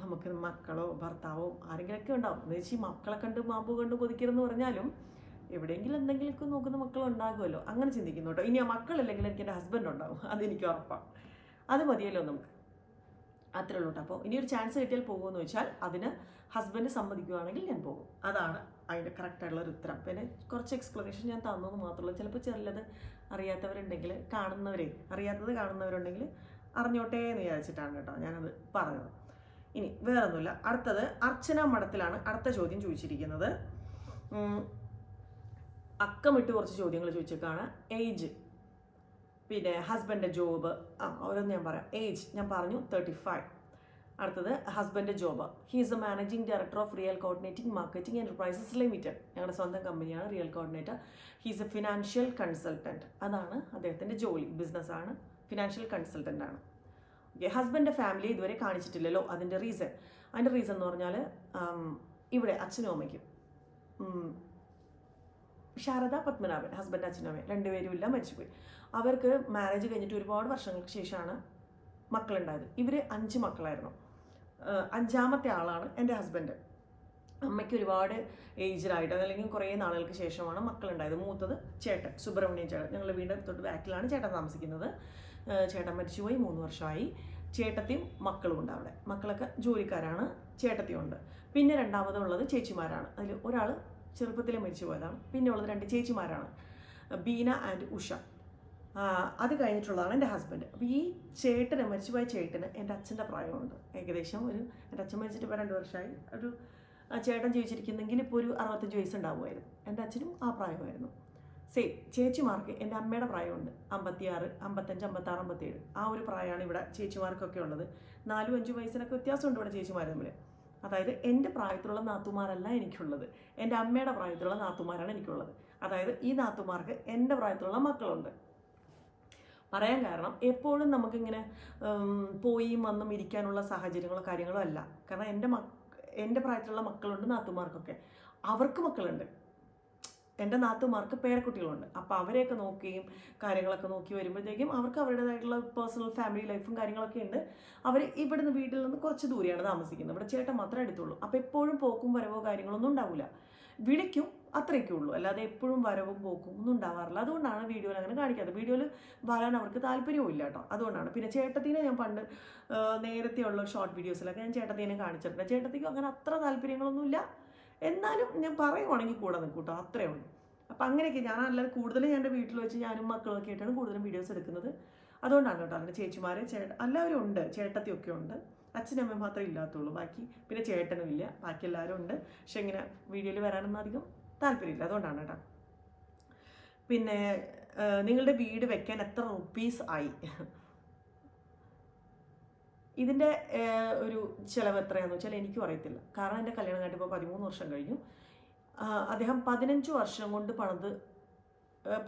നമുക്ക് മക്കളോ ഭർത്താവോ ആരെങ്കിലുമൊക്കെ ഉണ്ടാവും. എന്ന് വെച്ചാൽ മക്കളെ കണ്ട് മാമ്പു കണ്ട് കൊതിക്കരുതെന്ന് പറഞ്ഞാലും എവിടെയെങ്കിലും എന്തെങ്കിലുമൊക്കെ നോക്കുന്ന മക്കൾ ഉണ്ടാകുമല്ലോ അങ്ങനെ ചിന്തിക്കുന്നു കേട്ടോ. ഇനി ആ മക്കളല്ലെങ്കിൽ എനിക്ക് എന്റെ ഹസ്ബൻഡ് ഉണ്ടാവും. അതെനിക്ക് ഉറപ്പാണ് അത് മതിയല്ലോ നമുക്ക്. അത്രേ ഉള്ളൂ കേട്ടോ. അപ്പോൾ ഇനി ഒരു ചാൻസ് കിട്ടിയാൽ പോകുമെന്ന് വെച്ചാൽ അതിന് ഹസ്ബൻഡ് സമ്മതിക്കുകയാണെങ്കിൽ ഞാൻ പോകും. അതാണ് അതിന്റെ കറക്റ്റായിട്ടുള്ള ഒരു ഉത്തരം. പിന്നെ കുറച്ച് എക്സ്പ്ലനേഷൻ ഞാൻ തന്നു മാത്രമല്ല. ചിലപ്പോൾ ചിലത് അറിയാത്തവരുണ്ടെങ്കിൽ കാണുന്നവരെ അറിയാത്തത് കാണുന്നവരുണ്ടെങ്കിൽ അറിഞ്ഞോട്ടെ എന്ന് വിചാരിച്ചിട്ടാണ് കേട്ടോ ഞാനത് പറഞ്ഞത്. ഇനി വേറൊന്നുമില്ല. അടുത്തത് അർച്ചന മഠത്തിലാണ് അടുത്ത ചോദ്യം ചോദിച്ചിരിക്കുന്നത്. അക്കമിട്ട് കുറച്ച് ചോദ്യങ്ങൾ ചോദിച്ചേക്കാണ്. ഏജ് പിന്നെ ഹസ്ബൻഡ് ജോബ് ആ ഓരോന്ന് ഞാൻ പറയാം. ഏജ് ഞാൻ പറഞ്ഞു തേർട്ടി ഫൈവ് അടുത്തത് husband job he's a managing director of Real Coordinating Marketing Enterprises Limited ഞങ്ങളുടെ സ്വന്തം കമ്പനിയാണ് real coordinator he's a financial consultant അതാണ് അദ്ദേഹത്തിന്റെ ജോലി. ബിസിനസ്സാണ് ഫിനാൻഷ്യൽ കൺസൾട്ടന്റ് ആണ്. ഓക്കെ ഹസ്ബൻഡ് ഫാമിലി ഇതുവരെ കാണിച്ചിട്ടില്ലല്ലോ അതിന്റെ റീസൺ അതിന്റെ റീസൺ എന്ന് പറഞ്ഞാൽ ഇവിടെ അച്ഛനും അമ്മയ്ക്കും. ശാരദ പത്മനാഭൻ ഹസ്ബൻഡ് അച്ഛനും അമ്മയും രണ്ടുപേരും ഇല്ല മരിച്ചുപോയി. അവർക്ക് മാരേജ് കഴിഞ്ഞിട്ട് ഒരുപാട് വർഷങ്ങൾക്ക് ശേഷമാണ് മക്കളുണ്ടായത്. ഇവർ അഞ്ച് മക്കളായിരുന്നു. അഞ്ചാമത്തെ ആളാണ് എന്റെ ഹസ്ബൻഡ് അമ്മയ്ക്ക് ഒരുപാട് ഏജ്ഡായിട്ട് അല്ലെങ്കിൽ കുറേ നാളുകൾക്ക് ശേഷമാണ് മക്കളുണ്ടായത്. മൂത്തത് ചേട്ടൻ സുബ്രഹ്മണ്യൻ ചേട്ടൻ. ഞങ്ങൾ വീടിന്റെ തൊട്ട് ബാക്കിലാണ് ചേട്ടൻ താമസിക്കുന്നത്. ചേട്ടൻ മരിച്ചുപോയി മൂന്ന് വർഷമായി. ചേട്ടത്തിയും മക്കളും ഉണ്ട് അവിടെ. മക്കളൊക്കെ ജോലിക്കാരാണ് ചേട്ടത്തിയും ഉണ്ട്. പിന്നെ രണ്ടാമതുള്ളത് ചേച്ചിമാരാണ്. അതിൽ ഒരാൾ ചെറുപ്പത്തിൽ മരിച്ചു പോയതാണ് പിന്നെ ഉള്ളത് രണ്ട് ചേച്ചിമാരാണ്. ബീന ആൻഡ് ഉഷ. അത് കഴിഞ്ഞിട്ടുള്ളതാണ് എന്റെ ഹസ്ബൻഡ്. അപ്പോൾ ഈ ചേട്ടന് മരിച്ചുപോയ ചേട്ടന് എന്റെ അച്ഛന്റെ പ്രായമുണ്ട്. ഏകദേശം ഒരു എന്റെ അച്ഛൻ മരിച്ചിട്ട് ഇപ്പോൾ രണ്ട് വർഷമായി. ഒരു ചേട്ടൻ ജീവിച്ചിരിക്കുന്നെങ്കിൽ ഇപ്പോൾ ഒരു അറുപത്തഞ്ച് വയസ്സുണ്ടാവുമായിരുന്നു. എന്റെ അച്ഛനും ആ പ്രായമായിരുന്നു. സെയിം ചേച്ചിമാർക്ക് എന്റെ അമ്മയുടെ പ്രായമുണ്ട്. അമ്പത്തിയാറ് അമ്പത്തഞ്ച് അമ്പത്താറ് അമ്പത്തേഴ്. ആ ഒരു പ്രായമാണ് ഇവിടെ ചേച്ചിമാർക്കൊക്കെ ഉള്ളത്. നാലും അഞ്ചു വയസ്സിനൊക്കെ വ്യത്യാസമുണ്ട് ഇവിടെ ചേച്ചിമാർ തമ്മിൽ അതായത് എന്റെ പ്രായത്തിലുള്ള നാത്തുമാരല്ല എനിക്കുള്ളത്. എന്റെ അമ്മയുടെ പ്രായത്തിലുള്ള നാത്തുമാരാണ് എനിക്കുള്ളത്. അതായത് ഈ നാത്തുമാർക്ക് എന്റെ പ്രായത്തിലുള്ള മക്കളുണ്ട്. പറയാൻ കാരണം എപ്പോഴും നമുക്കിങ്ങനെ പോയി വന്നും ഇരിക്കാനുള്ള സാഹചര്യങ്ങളോ കാര്യങ്ങളോ അല്ല. കാരണം എന്റെ മക് എന്റെ പ്രായത്തിലുള്ള മക്കളുണ്ട് നാത്തുമാർക്കൊക്കെ. അവർക്ക് മക്കളുണ്ട്. എന്റെ നാത്തുമാർക്ക് പേരക്കുട്ടികളുണ്ട്. അപ്പോൾ അവരെയൊക്കെ നോക്കുകയും കാര്യങ്ങളൊക്കെ നോക്കി വരുമ്പോഴത്തേക്കും അവർക്ക് അവരുടേതായിട്ടുള്ള പേഴ്സണൽ ഫാമിലി ലൈഫും കാര്യങ്ങളൊക്കെ ഉണ്ട്. അവർ ഇവിടെ നിന്ന് വീട്ടിൽ നിന്ന് കുറച്ച് ദൂരെയാണ് താമസിക്കുന്നത്. ഇവിടെ ചേട്ടൻ മാത്രമേ എടുത്തുള്ളൂ. അപ്പോൾ എപ്പോഴും പോക്കും വരവോ കാര്യങ്ങളൊന്നും ഉണ്ടാവില്ല വിളിക്കും അത്രയൊക്കെ ഉള്ളൂ. അല്ലാതെ എപ്പോഴും വരവും പോക്കും ഒന്നും ഉണ്ടാവാറില്ല. അതുകൊണ്ടാണ് വീഡിയോയിൽ അങ്ങനെ കാണിക്കാത്തത്. വീഡിയോയിൽ വരാൻ അവർക്ക് താല്പര്യവും ഇല്ല കേട്ടോ. അതുകൊണ്ടാണ്. പിന്നെ ചേട്ടത്തിനെ ഞാൻ പണ്ട് നേരത്തെയുള്ള ഷോർട്ട് വീഡിയോസിലൊക്കെ ഞാൻ ചേട്ടത്തിനെ കാണിച്ചിട്ടുണ്ട്. ചേട്ടത്തിക്ക് അങ്ങനെ അത്ര താല്പര്യങ്ങളൊന്നുമില്ല. എന്നാലും ഞാൻ പറയുവാണെങ്കിൽ കൂടെ നിൽക്കും കേട്ടോ ഉള്ളൂ. അപ്പം അങ്ങനെയൊക്കെ ഞാൻ അല്ലാതെ കൂടുതലും എന്റെ വീട്ടിൽ വെച്ച് ഞാനും മക്കളും ഒക്കെ ആയിട്ടാണ് കൂടുതലും വീഡിയോസ് എടുക്കുന്നത്. അതുകൊണ്ടാണ് കേട്ടോ അതിന്റെ ചേച്ചിമാരെ ചേട്ട എല്ലാവരും ഉണ്ട് ചേട്ടത്തിയൊക്കെ ഉണ്ട്. അച്ഛനും അമ്മയും മാത്രമേ ഇല്ലാത്തുള്ളൂ ബാക്കി പിന്നെ ചേട്ടനും ഇല്ല ബാക്കി എല്ലാവരും ഉണ്ട്. പക്ഷെ ഇങ്ങനെ വീഡിയോയിൽ വരാനൊന്നും അധികം താല്പര്യമില്ല അതുകൊണ്ടാണ് കേട്ടോ. പിന്നെ നിങ്ങളുടെ വീട് വെക്കാൻ എത്ര റുപ്പീസ് ആയി? ഇതിന്റെ ഒരു ചിലവ് എത്രയാണെന്ന് വെച്ചാൽ എനിക്കും അറിയത്തില്ല. കാരണം എന്റെ കല്യാണം കഴിഞ്ഞിട്ട് ഇപ്പോൾ പതിമൂന്ന് വർഷം കഴിഞ്ഞു. അദ്ദേഹം പതിനഞ്ച് വർഷം കൊണ്ട് പണിത്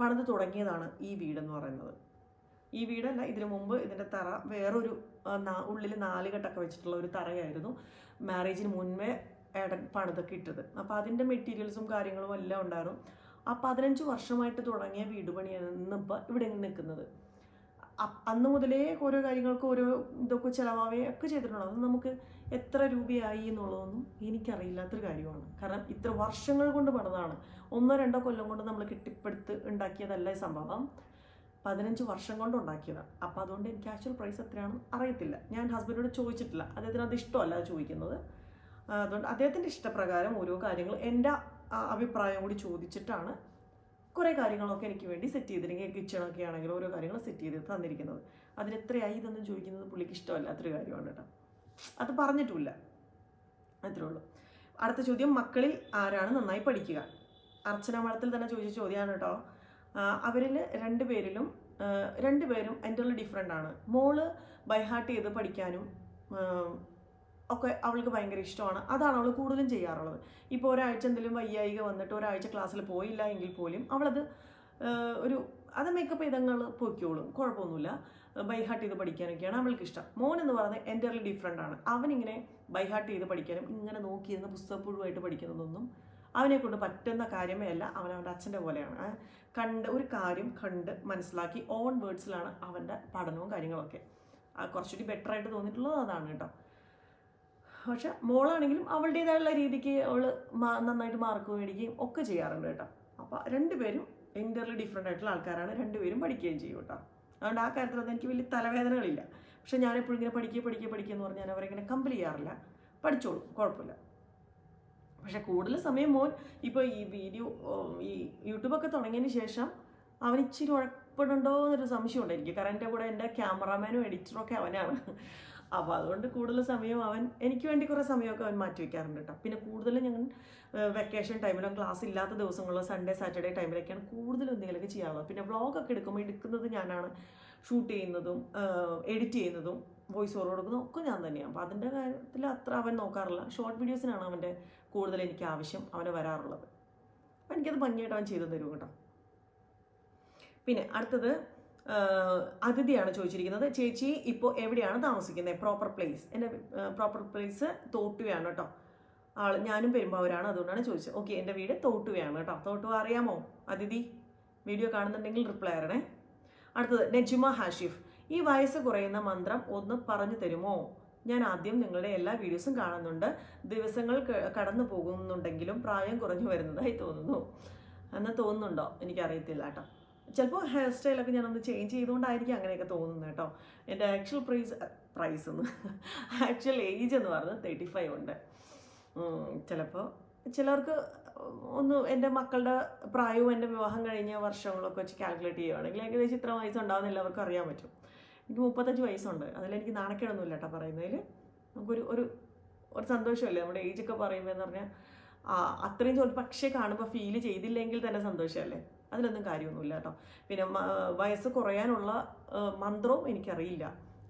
പണിത് തുടങ്ങിയതാണ് ഈ വീടെന്ന് പറയുന്നത്. ഈ വീടല്ല ഇതിനു മുമ്പ് ഇതിന്റെ തറ വേറൊരു ഉള്ളിൽ നാലുകെട്ടൊക്കെ വെച്ചിട്ടുള്ള ഒരു തറയായിരുന്നു. മാരേജിന് മുൻപേ ഏടൻ പണിതൊക്കെ ഇട്ടത്. അപ്പോൾ അതിന്റെ മെറ്റീരിയൽസും കാര്യങ്ങളും എല്ലാം ഉണ്ടായിരുന്നു. ആ പതിനഞ്ച് വർഷമായിട്ട് തുടങ്ങിയ വീട് പണിയാണ് ഇന്നിപ്പോൾ ഇവിടെ നിൽക്കുന്നത് അന്ന് മുതലേ ഓരോ കാര്യങ്ങൾക്ക് ഓരോ ഇതൊക്കെ ചിലവാവുകയും ഒക്കെ ചെയ്തിട്ടുണ്ട് അത് നമുക്ക് എത്ര രൂപയായി എന്നുള്ളതൊന്നും എനിക്കറിയില്ലാത്തൊരു കാര്യമാണ്. കാരണം ഇത്ര വർഷങ്ങൾ കൊണ്ട് പണിതാണ്. ഒന്നോ രണ്ടോ കൊല്ലം കൊണ്ട് നമ്മൾ കെട്ടിപ്പടുത്ത് ഉണ്ടാക്കിയതല്ല ഈ സംഭവം. പതിനഞ്ച് വർഷം കൊണ്ട് ഉണ്ടാക്കിയതാണ് അപ്പോൾ അതുകൊണ്ട് എനിക്ക് ആക്ച്വൽ പ്രൈസ് എത്രയാണെന്ന് അറിയത്തില്ല. ഞാൻ ഹസ്ബൻഡിനോട് ചോദിച്ചിട്ടില്ല. അദ്ദേഹത്തിന് അത് ഇഷ്ടമല്ല ചോദിക്കുന്നത്. അതുകൊണ്ട് അദ്ദേഹത്തിന്റെ ഇഷ്ടപ്രകാരം ഓരോ കാര്യങ്ങൾ എന്റെ അഭിപ്രായം കൂടി ചോദിച്ചിട്ടാണ് കുറേ കാര്യങ്ങളൊക്കെ എനിക്ക് വേണ്ടി സെറ്റ് ചെയ്തിരിക്കുന്നത് കിച്ചണൊക്കെ ആണെങ്കിലും ഓരോ കാര്യങ്ങൾ സെറ്റ് ചെയ്ത് തന്നിരിക്കുന്നത്. അതിന് എത്രയായി ഇതൊന്നും ചോദിക്കുന്നത് പുള്ളിക്ക് ഇഷ്ടമല്ലാത്തൊരു കാര്യമാണ് കേട്ടോ. അത് പറഞ്ഞിട്ടില്ല. അത്രേ ഉള്ളൂ. അടുത്ത ചോദ്യം മക്കളിൽ ആരാണ് നന്നായി പഠിക്കുക? അർച്ചന മഠത്തിൽ തന്നെ ചോദിച്ച ചോദ്യമാണ് കേട്ടോ. അവരിൽ രണ്ടുപേരിലും പേരിലും രണ്ടുപേരും എന്റെ ഡിഫറെന്റ് ആണ്. മോൾ ബൈഹാർട്ട് ചെയ്ത് പഠിക്കാനും ഒക്കെ അവൾക്ക് ഭയങ്കര ഇഷ്ടമാണ്. അതാണ് അവൾ കൂടുതലും ചെയ്യാറുള്ളത്. ഇപ്പോൾ ഒരാഴ്ച എന്തെങ്കിലും വയ്യായിക വന്നിട്ട് ഒരാഴ്ച ക്ലാസ്സിൽ പോയില്ല എങ്കിൽ പോലും അവളത് ഒരു അത് മേക്കപ്പ് ചെയ്തങ്ങൾ പൊയ്ക്കോളും. കുഴപ്പമൊന്നുമില്ല. ബൈഹാർട്ട് ചെയ്ത് പഠിക്കാനൊക്കെയാണ് അവൾക്ക് ഇഷ്ടം. മോൻ എന്ന് പറയുന്നത് എന്റർലി ഡിഫറെന്റ് ആണ്. അവനിങ്ങനെ ബൈഹാർട്ട് ചെയ്ത് പഠിക്കാനും ഇങ്ങനെ നോക്കിയിരുന്ന പുസ്തകപ്പുഴുവായിട്ട് പഠിക്കുന്നതൊന്നും അവനെ കൊണ്ട് പറ്റുന്ന കാര്യമേ അല്ല. അവൻ അവന്റെ അച്ഛന്റെ പോലെയാണ്. കണ്ട് ഒരു കാര്യം കണ്ട് മനസ്സിലാക്കി ഓൺ വേർഡ്സിലാണ് അവന്റെ പഠനവും കാര്യങ്ങളൊക്കെ. കുറച്ചുകൂടി ബെറ്ററായിട്ട് തോന്നിയിട്ടുള്ളത് അതാണ് കേട്ടോ. പക്ഷെ മോളാണെങ്കിലും അവളുടേതായുള്ള രീതിക്ക് അവൾ നന്നായിട്ട് മാർക്ക് മേടിക്കുകയും ഒക്കെ ചെയ്യാറുണ്ട് കേട്ടോ. അപ്പോൾ രണ്ടുപേരും എന്റർലി ഡിഫറെന്റ് ആയിട്ടുള്ള ആൾക്കാരാണ്. രണ്ടുപേരും പഠിക്കുകയും ചെയ്യും കേട്ടോ. അതുകൊണ്ട് ആ കാര്യത്തിലൊന്നും എനിക്ക് വലിയ തലവേദനകളില്ല. പക്ഷെ ഞാനെപ്പോഴും ഇങ്ങനെ പഠിക്കുക പഠിക്കുക പഠിക്കുക എന്ന് പറഞ്ഞാൽ അവരെങ്ങനെ കമ്പൽ ചെയ്യാറില്ല. പഠിച്ചോളൂ കുഴപ്പമില്ല. പക്ഷെ കൂടുതൽ സമയം മോൻ ഇപ്പോൾ ഈ വീഡിയോ ഈ യൂട്യൂബൊക്കെ തുടങ്ങിയതിന് ശേഷം അവൻ ഇച്ചിരി ഉഴപ്പുന്നുണ്ടോ എന്നൊരു സംശയമുണ്ട് എനിക്ക്. കാരണം എന്റെ കൂടെ എന്റെ ക്യാമറാമാനും എഡിറ്ററും ഒക്കെ അവനാണ്. അപ്പോൾ അതുകൊണ്ട് കൂടുതൽ സമയം അവൻ എനിക്ക് വേണ്ടി കുറേ സമയമൊക്കെ അവൻ മാറ്റി വെക്കാറുണ്ട് കേട്ടോ. പിന്നെ കൂടുതലും ഞങ്ങൾ വെക്കേഷൻ ടൈമിലോ ക്ലാസ് ഇല്ലാത്ത ദിവസങ്ങളിലോ സൺഡേ സാറ്റർഡേ ടൈമിലൊക്കെയാണ് കൂടുതലും എന്തെങ്കിലുമൊക്കെ ചെയ്യാറുള്ളത്. പിന്നെ വ്ളോഗൊക്കെ എടുക്കുമ്പോൾ എടുക്കുന്നത് ഞാനാണ്. ഷൂട്ട് ചെയ്യുന്നതും എഡിറ്റ് ചെയ്യുന്നതും വോയിസ് ഓവർ കൊടുക്കുന്നതും ഒക്കെ ഞാൻ തന്നെയാണ് അപ്പോൾ അതിന്റെ കാര്യത്തിൽ അത്ര അവൻ നോക്കാറില്ല. ഷോർട്ട് വീഡിയോസിനാണ് അവന്റെ കൂടുതൽ എനിക്ക് ആവശ്യം അവന് വരാറുള്ളത്. അപ്പം എനിക്കത് ഭംഗിയായിട്ട് അവൻ ചെയ്തു തരും കേട്ടോ. പിന്നെ അടുത്തത് അതിഥിയാണ് ചോദിച്ചിരിക്കുന്നത്. ചേച്ചി ഇപ്പോൾ എവിടെയാണ് താമസിക്കുന്നത്? പ്രോപ്പർ പ്ലേസ് എന്റെ പ്രോപ്പർ പ്ലേസ് തോട്ടുവയാണ് കേട്ടോ. ആൾ ഞാനും പെരുമ്പാവൂരാണ് അതുകൊണ്ടാണ് ചോദിച്ചത്. ഓക്കെ എന്റെ വീട് തോട്ടുവയാണ് കേട്ടോ. തോട്ടുവ അറിയാമോ അതിഥി? വീഡിയോ കാണുന്നുണ്ടെങ്കിൽ റിപ്ലൈ ആരണേ അടുത്തത് നജുമ ഹാഷിഫ്. ഈ വയസ്സ് കുറയുന്ന മന്ത്രം ഒന്ന് പറഞ്ഞു തരുമോ? ഞാൻ ആദ്യം നിങ്ങളുടെ എല്ലാ വീഡിയോസും കാണുന്നുണ്ട്. ദിവസങ്ങൾ കടന്നു പോകുന്നുണ്ടെങ്കിലും പ്രായം കുറഞ്ഞു വരുന്നതായി തോന്നുന്നു. എന്ന് തോന്നുന്നുണ്ടോ? എനിക്കറിയത്തില്ല കേട്ടോ. ചിലപ്പോൾ ഹെയർ സ്റ്റൈലൊക്കെ ഞാനൊന്ന് ചേഞ്ച് ചെയ്തുകൊണ്ടായിരിക്കും അങ്ങനെയൊക്കെ തോന്നുന്നത് കേട്ടോ. എന്റെ ആക്ച്വൽ പ്രൈസ് പ്രൈസ് എന്ന്. ആക്ച്വൽ ഏജ് എന്ന് പറഞ്ഞത് തേർട്ടി ഫൈവ് ഉണ്ട് ചിലപ്പോൾ ചിലർക്ക് ഒന്ന് എന്റെ മക്കളുടെ പ്രായവും എന്റെ വിവാഹം കഴിഞ്ഞ വർഷങ്ങളൊക്കെ വെച്ച് കാൽക്കുലേറ്റ് ചെയ്യുകയാണെങ്കിൽ ഏകദേശം ഇത്ര വയസ്സുണ്ടാവുന്ന എല്ലാവർക്കും അറിയാൻ പറ്റും. എനിക്ക് മുപ്പത്തഞ്ച് വയസ്സുണ്ട്. അതിലെനിക്ക് നാണക്കേടൊന്നുമില്ല കേട്ടോ പറയുന്നതിൽ. നമുക്കൊരു ഒരു ഒരു സന്തോഷമല്ലേ? നമ്മുടെ ഏജൊക്കെ പറയുമ്പോൾ എന്ന് പറഞ്ഞാൽ അത്രയും ചോദിച്ചു പക്ഷേ കാണുമ്പോൾ ഫീൽ ചെയ്തില്ലെങ്കിൽ തന്നെ സന്തോഷമല്ലേ? അതിലൊന്നും കാര്യമൊന്നുമില്ല കേട്ടോ. പിന്നെ വയസ്സ് കുറയാനുള്ള മന്ത്രവും എനിക്കറിയില്ല.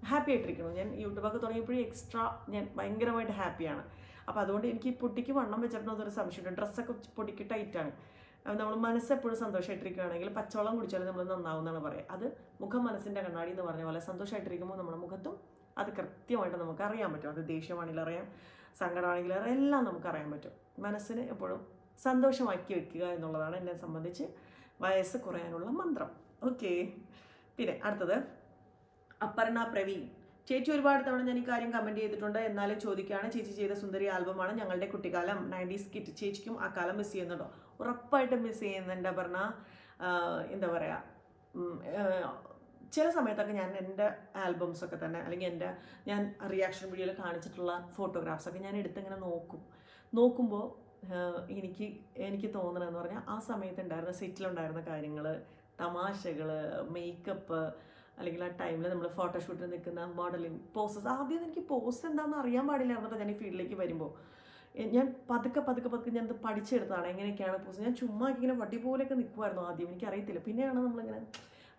ഹാപ്പി ആയിട്ടിരിക്കണം ഞാൻ യൂട്യൂബൊക്കെ തുടങ്ങിയപ്പോഴും എക്സ്ട്രാ ഞാൻ ഭയങ്കരമായിട്ട് ഹാപ്പിയാണ് അപ്പോൾ അതുകൊണ്ട് എനിക്ക് ഈ പൊട്ടിക്ക് വണ്ണം വെച്ചിട്ടുണ്ടോ ഒരു സംശയമുണ്ട്. ഡ്രസ്സൊക്കെ പൊട്ടിക്ക് ടൈറ്റാണ് നമ്മൾ മനസ്സെപ്പോഴും സന്തോഷമായിട്ടിരിക്കുകയാണെങ്കിൽ പച്ചവെള്ളം കുടിച്ചാലും നമ്മൾ നന്നാവും എന്നാണ് പറയുക അത് മുഖം മനസ്സിന്റെ കണ്ണാടി എന്ന് പറഞ്ഞ പോലെ സന്തോഷമായിട്ടിരിക്കുമ്പോൾ നമ്മുടെ മുഖത്തും അത് കൃത്യമായിട്ട് നമുക്ക് അറിയാൻ പറ്റും. അത് ദേഷ്യമാണെങ്കിലും അറിയാം സങ്കടമാണെങ്കിലും അറിയാം എല്ലാം നമുക്ക് അറിയാൻ പറ്റും. മനസ്സിന് എപ്പോഴും സന്തോഷമാക്കി വെക്കുക എന്നുള്ളതാണ് എന്നെ സംബന്ധിച്ച് വയസ്സ് കുറയാനുള്ള മന്ത്രം. ഓക്കെ പിന്നെ അടുത്തത്. അപർണ പ്രവീൺ. ചേച്ചി ഒരുപാട് തവണ ഞാൻ ഈ കാര്യം കമന്റ് ചെയ്തിട്ടുണ്ട്. എന്നാലും ചോദിക്കുകയാണ് ചേച്ചി ചെയ്ത സുന്ദരി ആൽബമാണ് ഞങ്ങളുടെ കുട്ടിക്കാലം. നയന്റീസ് കിറ്റ് ചേച്ചിക്കും ആ കാലം മിസ് ചെയ്യുന്നുണ്ടോ? ഉറപ്പായിട്ടും മിസ് ചെയ്യുന്നുണ്ട് അപർണ. എന്താ പറയുക ചില സമയത്തൊക്കെ ഞാൻ എന്റെ ആൽബംസൊക്കെ തന്നെ അല്ലെങ്കിൽ എന്റെ ഞാൻ റിയാക്ഷൻ വീഡിയോയിൽ കാണിച്ചിട്ടുള്ള ഫോട്ടോഗ്രാഫ്സൊക്കെ ഞാൻ എടുത്തിങ്ങനെ നോക്കും. നോക്കുമ്പോൾ എനിക്ക് എനിക്ക് തോന്നണമെന്ന് പറഞ്ഞാൽ ആ സമയത്ത് ഉണ്ടായിരുന്ന സെറ്റിലുണ്ടായിരുന്ന കാര്യങ്ങൾ തമാശകൾ മേക്കപ്പ് അല്ലെങ്കിൽ ആ ടൈമിൽ നമ്മൾ ഫോട്ടോഷൂട്ടിന് നിൽക്കുന്ന മോഡലിംഗ് പോസസ് ആദ്യം എനിക്ക് പോസ് എന്താണെന്ന് അറിയാൻ പാടില്ലായിരുന്നു ഞാൻ ഈ ഫീൽഡിലേക്ക് വരുമ്പോൾ ഞാൻ പതുക്കെ പതുക്കെ പതുക്കെ ഞാനത് പഠിച്ചെടുത്താണ് എങ്ങനെയൊക്കെയാണ് പോസ് ഞാൻ ചുമ്മാ ഇങ്ങനെ വടി പോലെയൊക്കെ നിൽക്കുമായിരുന്നു ആദ്യം. എനിക്കറിയത്തില്ല. പിന്നെയാണ് നമ്മളിങ്ങനെ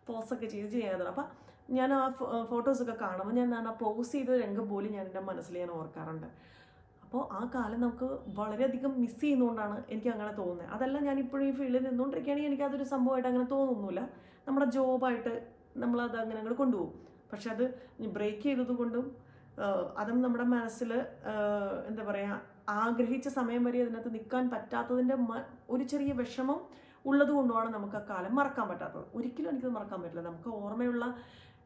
പോസൊക്കെ ചെയ്ത് ചെയ്യാതെ അപ്പം ഞാൻ ആ ഫോട്ടോസൊക്കെ കാണുമ്പോൾ ഞാൻ ആ പോസ് ചെയ്ത രംഗം പോലും ഞാൻ എന്റെ മനസ്സിൽ ഞാൻ ഓർക്കാറുണ്ട്. അപ്പോൾ ആ കാലം നമുക്ക് വളരെയധികം മിസ് ചെയ്യുന്നതുകൊണ്ടാണ് എനിക്ക് അങ്ങനെ തോന്നുന്നത് അതല്ല ഞാൻ ഇപ്പോഴും ഈ ഫീൽഡിൽ നിന്നുകൊണ്ടിരിക്കുകയാണെങ്കിൽ എനിക്ക് അതൊരു സംഭവമായിട്ട് അങ്ങനെ തോന്നുന്നില്ല. നമ്മുടെ ജോബായിട്ട് നമ്മളത് അങ്ങനെ അങ്ങോട്ട് കൊണ്ടുപോകും. പക്ഷെ അത് ബ്രേക്ക് ചെയ്തതുകൊണ്ടും അതും നമ്മുടെ മനസ്സിൽ എന്താ പറയുക ആഗ്രഹിച്ച സമയം വരെ അതിനകത്ത് നിൽക്കാൻ പറ്റാത്തതിന്റെ ഒരു ചെറിയ വിഷമം ഉള്ളത് കൊണ്ടുമാണ് നമുക്ക് ആ കാലം മറക്കാൻ പറ്റാത്തത്. ഒരിക്കലും എനിക്കത് മറക്കാൻ പറ്റില്ല. നമുക്ക് ഓർമ്മയുള്ള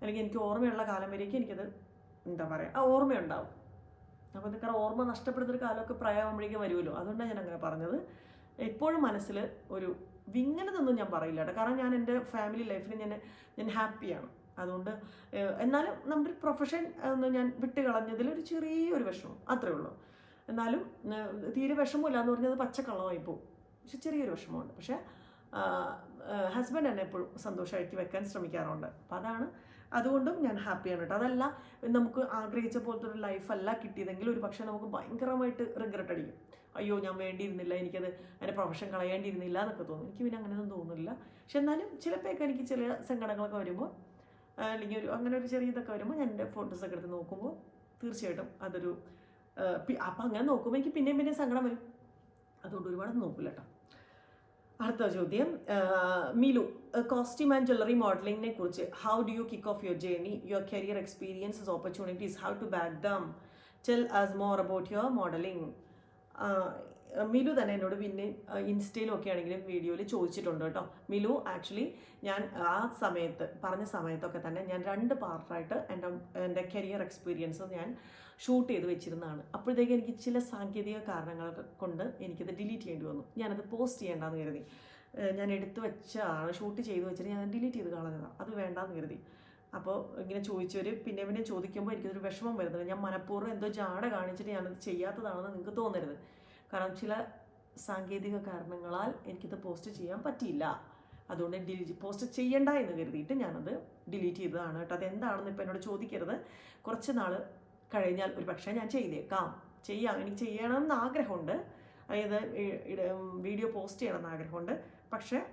അല്ലെങ്കിൽ എനിക്ക് ഓർമ്മയുള്ള കാലം വരേക്കും എനിക്കത് എന്താ പറയുക ആ ഓർമ്മയുണ്ടാവും. അപ്പോൾ ഇതൊക്കെ ഓർമ്മ നഷ്ടപ്പെടുന്നൊരു കാലമൊക്കെ പ്രായമാകുമ്പോഴേക്കും വരുമല്ലോ. അതുകൊണ്ടാണ് ഞാൻ അങ്ങനെ പറഞ്ഞത്. എപ്പോഴും മനസ്സിൽ ഒരു വിങ്ങനതൊന്നും ഞാൻ പറയില്ല കാരണം ഞാൻ എന്റെ ഫാമിലി ലൈഫിൽ ഞാൻ ഞാൻ ഹാപ്പിയാണ് അതുകൊണ്ട് എന്നാലും നമ്മുടെ ഒരു പ്രൊഫഷൻ ഒന്ന് ഞാൻ വിട്ട് കളഞ്ഞതിൽ ഒരു ചെറിയൊരു വിഷമം. അത്രേ ഉള്ളൂ. എന്നാലും തീരെ വിഷമമില്ല എന്ന് പറഞ്ഞത് പച്ചക്കള്ളമായി പോകും. പക്ഷെ ചെറിയൊരു വിഷമമുണ്ട്. പക്ഷേ ഹസ്ബൻഡ് എന്നെ എപ്പോഴും സന്തോഷമാക്കി വെക്കാൻ ശ്രമിക്കാറുണ്ട്. അപ്പം അതാണ് അതുകൊണ്ടും ഞാൻ ഹാപ്പിയാണ് കേട്ടോ അതല്ല നമുക്ക് ആഗ്രഹിച്ച പോലത്തെ ഒരു ലൈഫല്ല കിട്ടിയതെങ്കിൽ ഒരു പക്ഷേ നമുക്ക് ഭയങ്കരമായിട്ട് റിഗ്രറ്റ് അടിക്കും. അയ്യോ ഞാൻ വേണ്ടിയിരുന്നില്ല എനിക്കത് എന്റെ പ്രൊഫഷൻ കളയേണ്ടിയിരുന്നില്ല എന്നൊക്കെ തോന്നും. എനിക്ക് പിന്നെ അങ്ങനെയൊന്നും തോന്നുന്നില്ല. പക്ഷെ എന്നാലും ചിലപ്പോഴൊക്കെ എനിക്ക് ചില സങ്കടങ്ങളൊക്കെ വരുമ്പോൾ അല്ലെങ്കിൽ ഒരു അങ്ങനെ ഒരു ചെറിയ ഇതൊക്കെ വരുമ്പോൾ ഞാൻ എന്റെ ഫോട്ടോസൊക്കെ എടുത്ത് നോക്കുമ്പോൾ തീർച്ചയായിട്ടും അതൊരു അപ്പം അങ്ങനെ നോക്കുമ്പോൾ എനിക്ക് പിന്നെയും പിന്നെയും സങ്കടം വരും. അതുകൊണ്ട് ഒരുപാട് നോക്കില്ല കേട്ടോ അടുത്ത ചോദ്യം മിലു. കോസ്റ്റ്യൂം ആൻഡ് ജ്വല്ലറി മോഡലിംഗിനെ കുറിച്ച് how do you kick off your journey your career experiences opportunities how to back them tell us more about your modelling Milu തന്നെ എന്നോട് പിന്നെ ഇൻസ്റ്റയിലൊക്കെ ആണെങ്കിലും വീഡിയോയിൽ ചോദിച്ചിട്ടുണ്ട് കേട്ടോ. മിലു ആക്ച്വലി ഞാൻ ആ സമയത്ത് പറഞ്ഞ സമയത്തൊക്കെ തന്നെ ഞാൻ രണ്ട് പാർട്ടായിട്ട് എന്റെ എന്റെ കരിയർ എക്സ്പീരിയൻസ് ഞാൻ ഷൂട്ട് ചെയ്ത് വെച്ചിരുന്നതാണ്. അപ്പോഴത്തേക്ക് എനിക്ക് ചില സാങ്കേതിക കാരണങ്ങൾ കൊണ്ട് എനിക്കത് ഡിലീറ്റ് ചെയ്യേണ്ടി വന്നു. ഞാനത് പോസ്റ്റ് ചെയ്യേണ്ടെന്ന് കരുതി. ഞാൻ എടുത്തു വെച്ചാണ് ഷൂട്ട് ചെയ്ത് വെച്ചിട്ട് ഞാൻ ഡിലീറ്റ് ചെയ്ത് കളഞ്ഞതാണ് അത് വേണ്ടാന്ന് കരുതി. അപ്പോൾ ഇങ്ങനെ ചോദിച്ചവർ പിന്നെ പിന്നെ ചോദിക്കുമ്പോൾ എനിക്കൊരു വിഷമം വരുന്നത് ഞാൻ മനഃപൂർവം എന്തോ ജാട കാണിച്ചിട്ട് ഞാനത് ചെയ്യാത്തതാണെന്ന് നിങ്ങൾക്ക് തോന്നരുത്. കാരണം ചില സാങ്കേതിക കാരണങ്ങളാൽ എനിക്കിത് പോസ്റ്റ് ചെയ്യാൻ പറ്റിയില്ല. അതുകൊണ്ട് ഡിലീറ്റ് പോസ്റ്റ് ചെയ്യണ്ട എന്ന് കരുതിയിട്ട് ഞാനത് ഡിലീറ്റ് ചെയ്തതാണ് കേട്ടോ. അതെന്താണെന്ന് ഇപ്പോൾ എന്നോട് ചോദിക്കരുത്. കുറച്ച് നാൾ കഴിഞ്ഞാൽ ഒരു പക്ഷേ ഞാൻ ചെയ്തേക്കാം. ചെയ്യാം. എനിക്ക് ചെയ്യണമെന്ന് ആഗ്രഹമുണ്ട്. അതായത് വീഡിയോ പോസ്റ്റ് ചെയ്യണമെന്ന് ആഗ്രഹമുണ്ട്. പക്ഷേ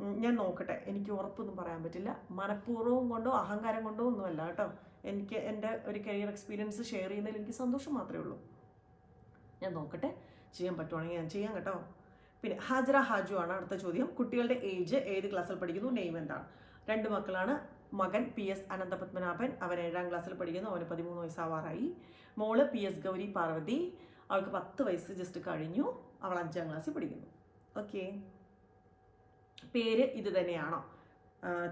ഞാൻ നോക്കട്ടെ. എനിക്ക് ഉറപ്പൊന്നും പറയാൻ പറ്റില്ല. മനഃപൂർവം കൊണ്ടോ അഹങ്കാരം കൊണ്ടോ ഒന്നുമല്ല കേട്ടോ. എനിക്ക് എന്റെ ഒരു കരിയർ എക്സ്പീരിയൻസ് ഷെയർ ചെയ്യുന്നതിൽ എനിക്ക് സന്തോഷം മാത്രമേ ഉള്ളൂ. ഞാൻ നോക്കട്ടെ. ചെയ്യാൻ പറ്റുവാണെങ്കിൽ ഞാൻ ചെയ്യാം കേട്ടോ. പിന്നെ ഹാജറ ഹാജു ആണ് അടുത്ത ചോദ്യം. കുട്ടികളുടെ ഏജ് ഏത് ക്ലാസ്സിൽ പഠിക്കുന്നു? നെയിം എന്താണ്? രണ്ട് മക്കളാണ്. മകൻ പി എസ് അനന്തപത്മനാഭൻ. അവൻ ഏഴാം ക്ലാസ്സിൽ പഠിക്കുന്നു. അവന് പതിമൂന്ന് വയസ്സാവാറായി. മോൾ പി എസ് ഗൗരി പാർവതി. അവൾക്ക് പത്ത് വയസ്സ് ജസ്റ്റ് കഴിഞ്ഞു. അവൾ അഞ്ചാം ക്ലാസ്സിൽ പഠിക്കുന്നു. ഓക്കെ പേര് ഇത് തന്നെയാണോ?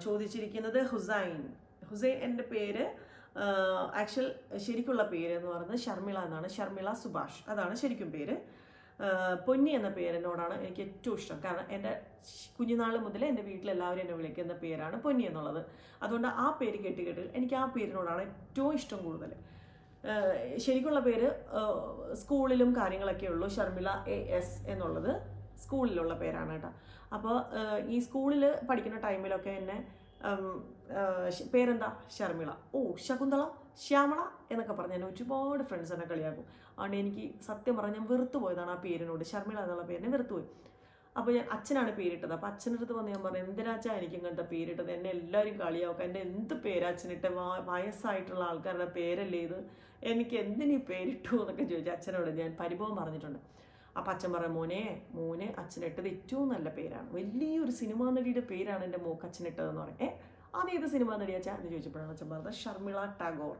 ചോദിച്ചിരിക്കുന്നത് ഹുസൈൻ. ഹുസൈൻ എന്റെ പേര് ആക്ച്വൽ ശരിക്കുള്ള പേര് എന്ന് പറയുന്നത് ഷർമിള എന്നാണ്. ഷർമിള സുഭാഷ്. അതാണ് ശരിക്കും പേര്. പൊന്നി എന്ന പേരിനോടാണ് എനിക്ക് ഏറ്റവും ഇഷ്ടം. കാരണം എന്റെ കുഞ്ഞുനാൾ മുതൽ എന്റെ വീട്ടിലെല്ലാവരും എന്നെ വിളിക്കുന്ന പേരാണ് പൊന്നി എന്നുള്ളത്. അതുകൊണ്ട് ആ പേര് കേട്ട് കേട്ട് എനിക്ക് ആ പേരിനോടാണ് ഏറ്റവും ഇഷ്ടം കൂടുതൽ. ശരിക്കുള്ള പേര് സ്കൂളിലും കാര്യങ്ങളൊക്കെ ഉള്ളൂ. ഷർമിള എ എസ് എന്നുള്ളത്. സ്കൂളിലുള്ള പേരാണ് കേട്ടോ. അപ്പോൾ ഈ സ്കൂളിൽ പഠിക്കുന്ന ടൈമിലൊക്കെ എന്നെ പേരെന്താ? ശർമിള. ഓ ശകുന്തള ശ്യാമള എന്നൊക്കെ പറഞ്ഞ് എന്നെ ഒരുപാട് ഫ്രണ്ട്സ് എന്നെ കളിയാക്കും. അതുകൊണ്ട് എനിക്ക് സത്യം പറഞ്ഞാൽ വെറുത്തു പോയതാണ് ആ പേരിനോട്. ശർമിള എന്നുള്ള പേരിനെ വെറുത്തുപോയി അപ്പോൾ ഞാൻ അച്ഛനാണ് പേരിട്ടത്. അപ്പോൾ അച്ഛന്റെ അടുത്ത് വന്ന് ഞാൻ പറഞ്ഞു എന്തിനാച്ചാ എനിക്ക് ഇങ്ങനത്തെ പേരിട്ടത്? എന്നെ എല്ലാവരും കളിയാക്കും. എന്റെ എന്ത് പേരാ അച്ഛനിട്ട് വയസ്സായിട്ടുള്ള ആൾക്കാരുടെ പേരല്ലേ ഇത്? എനിക്ക് എന്തിനീ പേരിട്ടു? എന്നൊക്കെ ചോദിച്ചു അച്ഛനോട് ഞാൻ പരിഭവം പറഞ്ഞിട്ടുണ്ട്. അപ്പം അച്ഛൻ പറയാം മോനെ മോനെ അച്ഛനിട്ടത് ഏറ്റവും നല്ല പേരാണ്. വലിയൊരു സിനിമാ നടിയുടെ പേരാണ് എന്റെ മോക്ക് അച്ഛനിട്ടതെന്ന് പറയും. ഏ അത് ഏത് സിനിമാ നടിയാ അച്ഛാ എന്ന് ചോദിച്ചപ്പോഴാണ് അച്ഛൻ പറഞ്ഞത് ഷർമിള ടാഗോർ.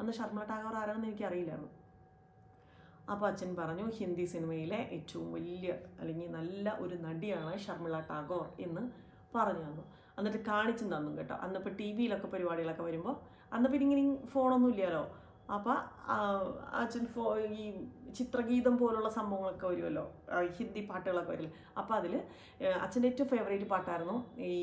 അന്ന് ഷർമിള ടാഗോർ ആരാണെന്ന് എനിക്ക് അറിയില്ലായിരുന്നു അപ്പോൾ അച്ഛൻ പറഞ്ഞു ഹിന്ദി സിനിമയിലെ ഏറ്റവും വലിയ അല്ലെങ്കിൽ നല്ല ഒരു നടിയാണ് ഷർമിള ടാഗോർ എന്ന് പറഞ്ഞു തന്നു. എന്നിട്ട് കാണിച്ചും തന്നു കേട്ടോ. അന്നിപ്പോൾ ടി വിയിലൊക്കെ പരിപാടികളൊക്കെ വരുമ്പോൾ അന്ന് പിന്നെ ഇങ്ങനെ ഫോണൊന്നും ഇല്ലല്ലോ. അപ്പോൾ അച്ഛൻ ഫോ ഈ ചിത്രഗീതം പോലുള്ള സംഭവങ്ങളൊക്കെ വരുമല്ലോ. ഹിന്ദി പാട്ടുകളൊക്കെ വരില്ലേ. അപ്പോൾ അതിൽ അച്ഛന്റെ ഏറ്റവും ഫേവറേറ്റ് പാട്ടായിരുന്നു ഈ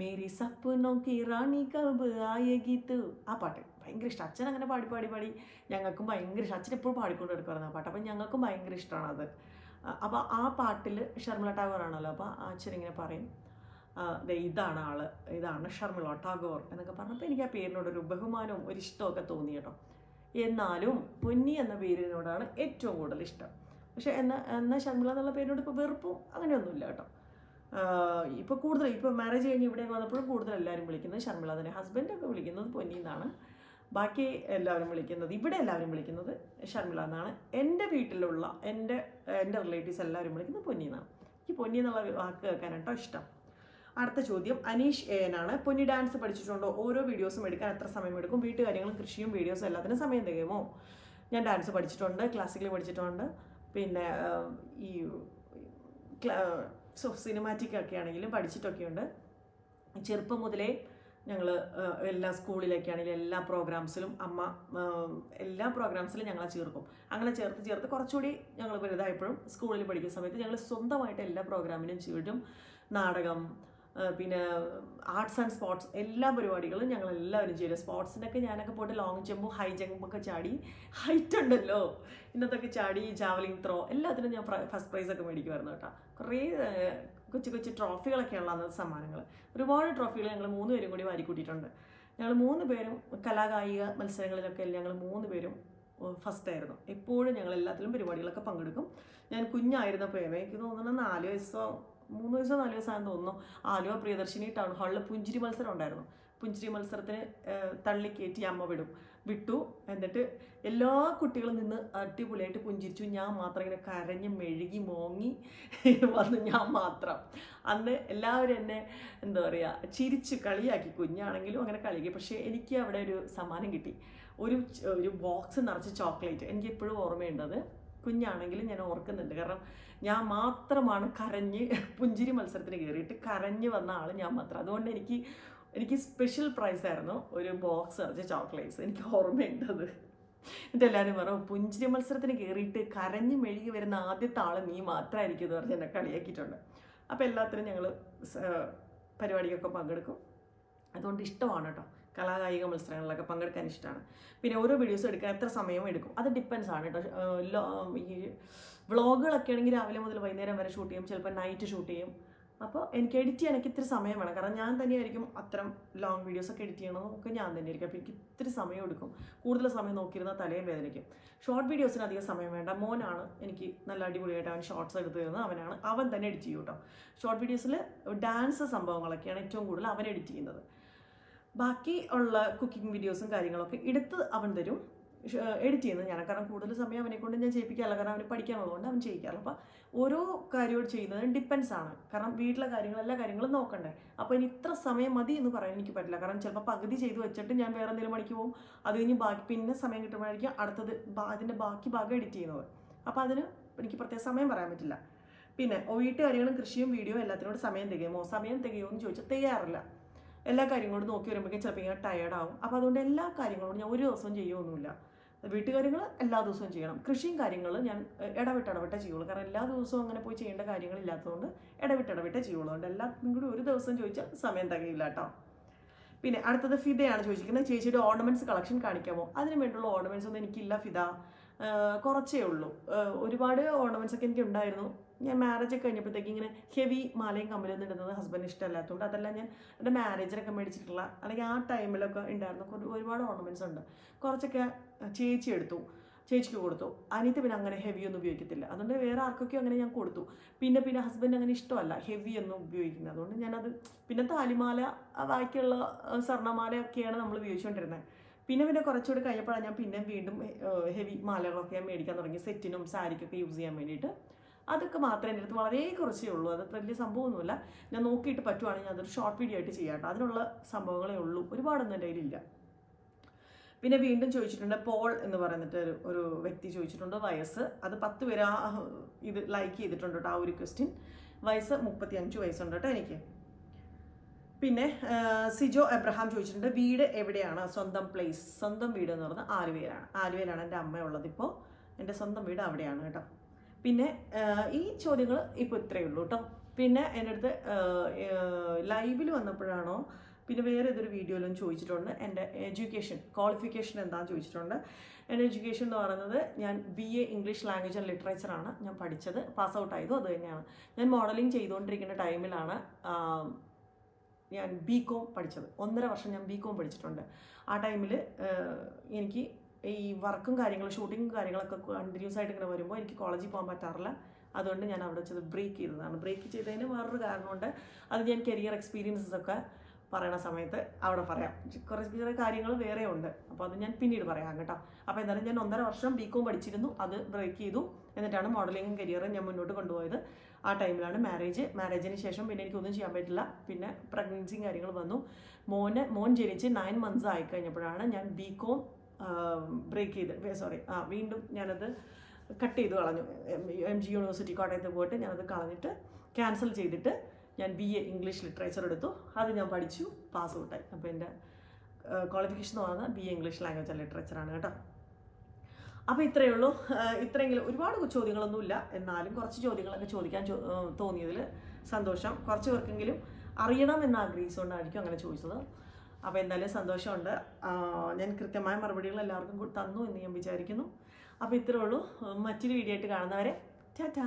മേരി സപ്നോ കി റാണി കബ് ആയ ഗീത്ത് ആ പാട്ട് ഭയങ്കര ഇഷ്ടം. അച്ഛൻ അങ്ങനെ പാടി പാടി പാടി ഞങ്ങൾക്കും ഭയങ്കര ഇഷ്ടം. അച്ഛൻ എപ്പോഴും പാടിക്കൊണ്ട് എടുക്കുമായിരുന്നു ആ പാട്ട്. അപ്പം ഞങ്ങൾക്കും ഭയങ്കര ഇഷ്ടമാണ് അത്. അപ്പോൾ ആ പാട്ടിൽ ഷർമിള ടാഗോർ ആണല്ലോ. അപ്പോൾ അച്ഛൻ ഇങ്ങനെ പറയും ഇതാണ് ആൾ. ഇതാണ് ഷർമിള ടാഗോർ എന്നൊക്കെ പറഞ്ഞപ്പോൾ എനിക്ക് ആ പേരിനോട് ഒരു ബഹുമാനവും ഒരു ഇഷ്ടമൊക്കെ തോന്നി കേട്ടോ. എന്നാലും പൊന്നി എന്ന പേരിനോടാണ് ഏറ്റവും കൂടുതൽ ഇഷ്ടം. പക്ഷെ എന്നാ എന്നാൽ ശർമിള എന്നുള്ള പേരിനോട് ഇപ്പോൾ വെറുപ്പും അങ്ങനെയൊന്നുമില്ല കേട്ടോ. ഇപ്പോൾ കൂടുതൽ ഇപ്പോൾ മാരേജ് കഴിഞ്ഞ് ഇവിടെ വന്നപ്പോഴും കൂടുതൽ എല്ലാവരും വിളിക്കുന്നത് ശർമിള തന്നെ ഹസ്ബൻഡൊക്കെ വിളിക്കുന്നത് പൊന്നി എന്നാണ്. ബാക്കി എല്ലാവരും വിളിക്കുന്നത് ഇവിടെ എല്ലാവരും വിളിക്കുന്നത് ഷർമിള എന്നാണ്. എന്റെ വീട്ടിലുള്ള എന്റെ എന്റെ റിലേറ്റീവ്സ് എല്ലാവരും വിളിക്കുന്നത് പൊന്നി എന്നാണ്. എനിക്ക് പൊന്നി എന്നുള്ള വാക്ക് കേൾക്കാൻ കേട്ടോ ഇഷ്ടം. അടുത്ത ചോദ്യം. അനീഷ് ആണ്. പൊന്നി ഡാൻസ് പഠിച്ചിട്ടുണ്ടോ? ഓരോ വീഡിയോസും എടുക്കാൻ എത്ര സമയം എടുക്കും വീട്ടുകാര്യങ്ങളും കൃഷിയും വീഡിയോസും എല്ലാത്തിനും സമയം തികയുമോ? ഞാൻ ഡാൻസ് പഠിച്ചിട്ടുണ്ട്. ക്ലാസിക്കൽ പഠിച്ചിട്ടുണ്ട്. പിന്നെ ഈ സോ സിനിമാറ്റിക് ഒക്കെ ആണെങ്കിലും പഠിച്ചിട്ടൊക്കെയുണ്ട് ചെറുപ്പം മുതലേ ഞങ്ങൾ എല്ലാ സ്കൂളിലൊക്കെ ആണെങ്കിലും എല്ലാ പ്രോഗ്രാംസിലും അമ്മ എല്ലാ പ്രോഗ്രാംസിലും ഞങ്ങളെ ചേർക്കും. അങ്ങനെ ചേർത്ത് ചേർത്ത് കുറച്ചുകൂടി ഞങ്ങൾ വലുതായപ്പോഴും സ്കൂളിൽ പഠിക്കുന്ന സമയത്ത് ഞങ്ങൾ സ്വന്തമായിട്ട് എല്ലാ പ്രോഗ്രാമിനും ചേരും നാടകം പിന്നെ ആർട്സ് ആൻഡ് സ്പോർട്സ് എല്ലാ പരിപാടികളും ഞങ്ങൾ എല്ലാവരും ചെയ്യും സ്പോർട്സിനൊക്കെ ഞാനൊക്കെ പോയിട്ട് ലോങ് ജമ്പും ഹൈ ജമ്പൊക്കെ ചാടി ഹൈറ്റ് ഉണ്ടല്ലോ. ഇന്നത്തൊക്കെ ചാടി ജാവലിംഗ് ത്രോ എല്ലാത്തിനും ഞാൻ ഫസ്റ്റ് പ്രൈസ് ഒക്കെ മേടിക്കുമായിരുന്നു കേട്ടോ. കുറേ കൊച്ചു കൊച്ചു ട്രോഫികളൊക്കെ ഉള്ള അന്നത്തെ സമ്മാനങ്ങൾ ഒരുപാട് ട്രോഫികൾ ഞങ്ങൾ മൂന്ന് പേരും കൂടി വാരിക്കൂട്ടിയിട്ടുണ്ട് ഞങ്ങൾ മൂന്ന് പേരും കലാകായിക മത്സരങ്ങളിലൊക്കെ ഞങ്ങൾ മൂന്ന് പേരും ഫസ്റ്റ് ആയിരുന്നു. എപ്പോഴും ഞങ്ങൾ എല്ലാത്തിലും പരിപാടികളൊക്കെ പങ്കെടുക്കും. ഞാൻ കുഞ്ഞായിരുന്നപ്പോൾ എനിക്ക് തോന്നുന്നു നാല് വയസ്സോ മൂന്ന് ദിവസം നാല് ദിവസം ആണെന്ന് തോന്നുന്നു. ആലുവ പ്രിയദർശിനി ടൗൺ ഹാളിൽ പുഞ്ചിരി മത്സരം ഉണ്ടായിരുന്നു. പുഞ്ചിരി മത്സരത്തിന് തള്ളി തള്ളിക്കയറ്റി അമ്മ വിടും. വിട്ടു. എന്നിട്ട് എല്ലാ കുട്ടികളും നിന്ന് അടിപൊളിയായിട്ട് പുഞ്ചിരിച്ചു. ഞാൻ മാത്രം ഇങ്ങനെ കരഞ്ഞ് മെഴുകി മോങ്ങി വന്നു. ഞാൻ മാത്രം. അന്ന് എല്ലാവരും എന്നെ എന്താ പറയുക ചിരിച്ച് കളിയാക്കി. കുഞ്ഞാണെങ്കിലും അങ്ങനെ കളിയാക്കി. പക്ഷേ എനിക്ക് അവിടെ ഒരു സമ്മാനം കിട്ടി. ഒരു ഒരു ബോക്സ് നിറച്ച് ചോക്ലേറ്റ്. എനിക്ക് ഇപ്പോഴും ഓർമ്മയുണ്ടത് കുഞ്ഞാണെങ്കിലും ഞാൻ ഓർക്കുന്നുണ്ട്. കാരണം ഞാൻ മാത്രമാണ് കരഞ്ഞ് പുഞ്ചിരി മത്സരത്തിന് കയറിയിട്ട് കരഞ്ഞ് വന്ന ആൾ ഞാൻ മാത്രം. അതുകൊണ്ട് എനിക്ക് എനിക്ക് സ്പെഷ്യൽ പ്രൈസ് ആയിരുന്നു ഒരു ബോക്സ് നിറച്ച് ചോക്ലേറ്റ്സ് എനിക്ക് ഓർമ്മയുണ്ടത് എന്നിട്ട് എല്ലാവരും പറഞ്ഞു പുഞ്ചിരി മത്സരത്തിന് കയറിയിട്ട് കരഞ്ഞ് മെഴുകി വരുന്ന ആദ്യത്തെ ആൾ നീ മാത്രമായിരിക്കും എന്ന് പറഞ്ഞ് എന്നെ കളിയാക്കിയിട്ടുണ്ട്. അപ്പോൾ എല്ലാത്തിനും ഞങ്ങൾ പരിപാടിക്കൊക്കെ പങ്കെടുക്കും. അതുകൊണ്ട് ഇഷ്ടമാണ് കേട്ടോ. കലാകായിക മത്സരങ്ങളിലൊക്കെ പങ്കെടുക്കാൻ ഇഷ്ടമാണ് പിന്നെ ഓരോ വീഡിയോസ് എടുക്കാൻ എത്ര സമയം എടുക്കും? അത് ഡിപ്പെൻസ് ആണ് കേട്ടോ ഈ വ്ളോഗുകളൊക്കെ ആണെങ്കിൽ രാവിലെ മുതൽ വൈകുന്നേരം വരെ ഷൂട്ട് ചെയ്യും. ചിലപ്പോൾ നൈറ്റ് ഷൂട്ട് ചെയ്യും. അപ്പോൾ എനിക്ക് എഡിറ്റ് ചെയ്യാൻ എനിക്ക് ഇത്തിരി സമയം വേണം. കാരണം ഞാൻ തന്നെയായിരിക്കും അത്തരം ലോങ് വീഡിയോസൊക്കെ എഡിറ്റ് ചെയ്യണമെന്നൊക്കെ ഞാൻ തന്നെയായിരിക്കും. അപ്പോൾ എനിക്ക് ഇത്തിരി സമയം എടുക്കും. കൂടുതൽ സമയം നോക്കിയിരുന്നാൽ തലയും വേദനയ്ക്കും. ഷോർട്ട് വീഡിയോസിന് അധികം സമയം വേണ്ട. മോനാണ് എനിക്ക് നല്ല അടിപൊളിയായിട്ട് അവൻ ഷോർട്സ് എടുത്തു തരുന്നത്. അവനാണ്. അവൻ തന്നെ എഡിറ്റ് ചെയ്യും കേട്ടോ ഷോർട്ട് വീഡിയോസിൽ ഡാൻസ് സംഭവങ്ങളൊക്കെയാണ് ഏറ്റവും കൂടുതൽ അവൻ എഡിറ്റ് ചെയ്യുന്നത്. ബാക്കി ഉള്ള കുക്കിംഗ് വീഡിയോസും കാര്യങ്ങളൊക്കെ എടുത്ത് അവൻ തരും. എഡിറ്റ് ചെയ്യുന്നത് ഞാൻ കാരണം കൂടുതൽ സമയം അവനെ കൊണ്ട് ഞാൻ ചെയ്യിപ്പിക്കാറില്ല. കാരണം അവന് പഠിക്കാനുള്ളതുകൊണ്ട് അവൻ ചെയ്യിക്കാറില്ല. അപ്പോൾ ഓരോ കാര്യവും ചെയ്യുന്നതിന് ഡിപ്പെൻസ് ആണ്. കാരണം വീട്ടിലെ കാര്യങ്ങൾ എല്ലാ കാര്യങ്ങളും നോക്കണ്ടേ. അപ്പോൾ ഇനി ഇത്ര സമയം മതി എന്ന് പറയാൻ എനിക്ക് പറ്റില്ല. കാരണം ചിലപ്പോൾ പകുതി ചെയ്ത് വെച്ചിട്ട് ഞാൻ വേറെ എന്തെങ്കിലും പണിക്ക് പോകും. അത് കഴിഞ്ഞ് ബാക്കി പിന്നെ സമയം കിട്ടുമ്പോഴായിരിക്കും അടുത്തത് അതിന്റെ ബാക്കി ഭാഗം എഡിറ്റ് ചെയ്യുന്നത്. അപ്പോൾ അതിന് എനിക്ക് പ്രത്യേക സമയം പറയാൻ പറ്റില്ല. പിന്നെ വീട്ടുകാര്യങ്ങളും കൃഷിയും വീഡിയോ എല്ലാത്തിനോട് സമയം തികയുമോ? സമയം തികയുമോ എന്ന് ചോദിച്ചാൽ തികയാറില്ല എല്ലാ കാര്യങ്ങളോടും നോക്കി വരുമ്പോഴേക്കും ചിലപ്പോൾ ഞാൻ ടയേർഡാവും അപ്പോൾ അതുകൊണ്ട് എല്ലാ കാര്യങ്ങളോടും ഞാൻ ഒരു ദിവസം ചെയ്യുമൊന്നുമില്ല വീട്ടുകാര്യങ്ങൾ എല്ലാ ദിവസവും ചെയ്യണം. കൃഷിയും കാര്യങ്ങളും ഞാൻ ഇടവിട്ട് ഇടവിട്ടേ ചെയ്യുള്ളൂ. കാരണം എല്ലാ ദിവസവും അങ്ങനെ പോയി ചെയ്യേണ്ട കാര്യങ്ങളില്ലാത്തതുകൊണ്ട് ഇടവിട്ട് ഇടവിട്ടേ ചെയ്യുള്ളൂ. അതുകൊണ്ട് എല്ലാത്തിനും കൂടി ഒരു ദിവസം ചോദിച്ചാൽ സമയം തികയില്ല കേട്ടോ. പിന്നെ അടുത്തത് ഫിദയാണ് ചോദിച്ചിരിക്കുന്നത്. ചേച്ചിയുടെ ഓർണമെന്റ്സ് കളക്ഷൻ കാണിക്കാമോ? അതിന് വേണ്ടിയുള്ള ഓർണമെന്റ്സ് ഒന്നും എനിക്കില്ല ഫിദ. കുറച്ചേ ഉള്ളൂ. ഒരുപാട് ഓർണമെന്റ്സ് ഒക്കെ എനിക്ക് ഉണ്ടായിരുന്നു ഞാൻ മാരേജ് ഒക്കെ കഴിഞ്ഞപ്പോഴത്തേക്ക് ഇങ്ങനെ ഹെവി മാലയും കമ്മലൊന്നും ഇടുന്നത് ഹസ്ബൻഡ് ഇഷ്ടമല്ലാത്തതുകൊണ്ട് അതെല്ലാം ഞാൻ എന്റെ മാരേജിനൊക്കെ മേടിച്ചിട്ടുള്ള അല്ലെങ്കിൽ ആ ടൈമിലൊക്കെ ഉണ്ടായിരുന്ന ഒരുപാട് ഓർണമെന്റ്സ് ഉണ്ട്. കുറച്ചൊക്കെ ചേച്ചി എടുത്തു. ചേച്ചിക്ക് കൊടുത്തു. അനിയത്തി പിന്നെ അങ്ങനെ ഹെവി ഒന്നും ഉപയോഗിക്കത്തില്ല. അതുകൊണ്ട് വേറെ ആർക്കൊക്കെ അങ്ങനെ ഞാൻ കൊടുത്തു. പിന്നെ പിന്നെ ഹസ്ബൻഡ് അങ്ങനെ ഇഷ്ടമല്ല. ഹെവി ഒന്നും ഉപയോഗിക്കുന്നത്. അതുകൊണ്ട് ഞാനത് പിന്നെ താലിമാല ബാക്കിയുള്ള സ്വർണമാലയൊക്കെയാണ് നമ്മൾ ഉപയോഗിച്ചുകൊണ്ടിരുന്നത്. പിന്നെ പിന്നെ കുറച്ചുകൂടി കഴിഞ്ഞപ്പോഴാണ് ഞാൻ പിന്നെ വീണ്ടും ഹെവി മാലകളൊക്കെ ഞാൻ മേടിക്കാൻ തുടങ്ങി. സെറ്റിനും സാരിക്കൊക്കെ യൂസ് ചെയ്യാൻ വേണ്ടിയിട്ട്. അതൊക്കെ മാത്രമേ എന്റെ അടുത്ത് വളരെ കുറച്ചേ ഉള്ളൂ. അത് വലിയ സംഭവമൊന്നുമില്ല. ഞാൻ നോക്കിയിട്ട് പറ്റുവാണെങ്കിൽ അതൊരു ഷോർട്ട് വീഡിയോ ആയിട്ട് ചെയ്യാം കേട്ടോ. അതിനുള്ള സംഭവങ്ങളേ ഉള്ളൂ. ഒരുപാടൊന്നും എന്റെ കയ്യിലില്ല. പിന്നെ വീണ്ടും ചോദിച്ചിട്ടുണ്ട് പോൾ എന്ന് പറഞ്ഞിട്ട് ഒരു ഒരു വ്യക്തി ചോദിച്ചിട്ടുണ്ട് വയസ്സ്. അത് പത്ത് പേര് ആ ഇത് ലൈക്ക് ചെയ്തിട്ടുണ്ട് കേട്ടോ ആ ഒരു ക്വസ്റ്റ്യൻ വയസ്സ് മുപ്പത്തി അഞ്ച് വയസ്സുണ്ട് കേട്ടോ എനിക്ക്. പിന്നെ സിജോ എബ്രഹാം ചോദിച്ചിട്ടുണ്ട് വീട് എവിടെയാണ്? സ്വന്തം പ്ലേസ് സ്വന്തം വീട് എന്ന് പറഞ്ഞാൽ ആലുവയിലാണ്. ആലുവയിലാണ് എന്റെ അമ്മ ഉള്ളത് ഇപ്പോൾ. എന്റെ സ്വന്തം വീട് അവിടെയാണ് കേട്ടോ. പിന്നെ ഈ ചോദ്യങ്ങൾ ഇപ്പോൾ ഇത്രയേ ഉള്ളൂ കേട്ടോ പിന്നെ എന്റെ അടുത്ത് ലൈവിൽ വന്നപ്പോഴാണോ പിന്നെ വേറെ ഏതൊരു വീഡിയോയിലും ചോദിച്ചിട്ടുണ്ട്. എന്റെ എഡ്യൂക്കേഷൻ ക്വാളിഫിക്കേഷൻ എന്താണെന്ന് ചോദിച്ചിട്ടുണ്ട്. എന്റെ എഡ്യൂക്കേഷൻ എന്ന് പറയുന്നത് ഞാൻ B A English language and ലിറ്ററേച്ചറാണ് ഞാൻ പഠിച്ചത്. പാസ് ഔട്ട് ആയതും അത് തന്നെയാണ്. ഞാൻ മോഡലിംഗ് ചെയ്തുകൊണ്ടിരിക്കുന്ന ടൈമിലാണ് ഞാൻ ബി കോം പഠിച്ചത്. ഒന്നര വർഷം ഞാൻ ബി കോം പഠിച്ചിട്ടുണ്ട്. ആ ടൈമിൽ എനിക്ക് ഈ വർക്കും കാര്യങ്ങളും ഷൂട്ടിങ്ങും കാര്യങ്ങളൊക്കെ കണ്ടിന്യൂസ് ആയിട്ട് ഇങ്ങനെ വരുമ്പോൾ എനിക്ക് കോളേജിൽ പോകാൻ പറ്റാറില്ല. അതുകൊണ്ട് ഞാൻ അവിടെ വെച്ചത് ബ്രേക്ക് ചെയ്തതാണ്. ബ്രേക്ക് ചെയ്തതിന് വേറൊരു കാരണമുണ്ട്. അത് ഞാൻ കരിയർ എക്സ്പീരിയൻസസ് ഒക്കെ പറയണ സമയത്ത് അവിടെ പറയാം. കുറച്ച് ചെറിയ കാര്യങ്ങൾ വേറെ ഉണ്ട്. അപ്പോൾ അത് ഞാൻ പിന്നീട് പറയാം കേട്ടോ. അപ്പോൾ എന്തായാലും ഞാൻ ഒന്നര വർഷം ബി കോം പഠിച്ചിരുന്നു. അത് ബ്രേക്ക് ചെയ്തു. എന്നിട്ടാണ് മോഡലിംഗും കരിയറും ഞാൻ മുന്നോട്ട് കൊണ്ടുപോയത്. ആ ടൈമിലാണ് മാരേജ് മാരേജിന് ശേഷം പിന്നെ എനിക്കൊന്നും ചെയ്യാൻ പറ്റില്ല. പിന്നെ പ്രഗ്നൻസിയും കാര്യങ്ങൾ വന്നു. മോന് മോൻ ജനിച്ച് നയൻ മന്ത്സ് ആയി കഴിഞ്ഞപ്പോഴാണ് ഞാൻ ബി കോം ബ്രേക്ക് ചെയ്ത് സോറി ആ വീണ്ടും ഞാനത് കട്ട് ചെയ്ത് കളഞ്ഞു. എം ജി യൂണിവേഴ്സിറ്റി കോട്ടയത്ത് പോയിട്ട് ഞാനത് കളഞ്ഞിട്ട് ക്യാൻസൽ ചെയ്തിട്ട് ഞാൻ ബി എ ഇംഗ്ലീഷ് ലിറ്ററേച്ചർ എടുത്തു. അത് ഞാൻ പഠിച്ചു പാസ് ഔട്ടായി. അപ്പോൾ എന്റെ ക്വാളിഫിക്കേഷൻ എന്ന് പറയുന്നത് B A English language and ലിറ്ററേച്ചറാണ് കേട്ടോ. അപ്പോൾ ഇത്രയേ ഉള്ളൂ. ഇത്രയെങ്കിലും ഒരുപാട് ചോദ്യങ്ങളൊന്നുമില്ല. എന്നാലും കുറച്ച് ചോദ്യങ്ങളൊക്കെ ചോദിക്കാൻ തോന്നിയതിൽ സന്തോഷം. കുറച്ച് പേർക്കെങ്കിലും അറിയണം എന്ന് ആഗ്രഹിച്ചുകൊണ്ടായിരിക്കും അങ്ങനെ ചോദിച്ചത്. അപ്പോൾ എന്തായാലും സന്തോഷമുണ്ട്. ഞാൻ കൃത്യമായ മറുപടികൾ എല്ലാവർക്കും തന്നു എന്ന് ഞാൻ വിചാരിക്കുന്നു. അപ്പോൾ ഇത്രയേ ഉള്ളൂ. മറ്റൊരു വീഡിയോ ആയിട്ട് കാണുന്നവരെ ടാറ്റാ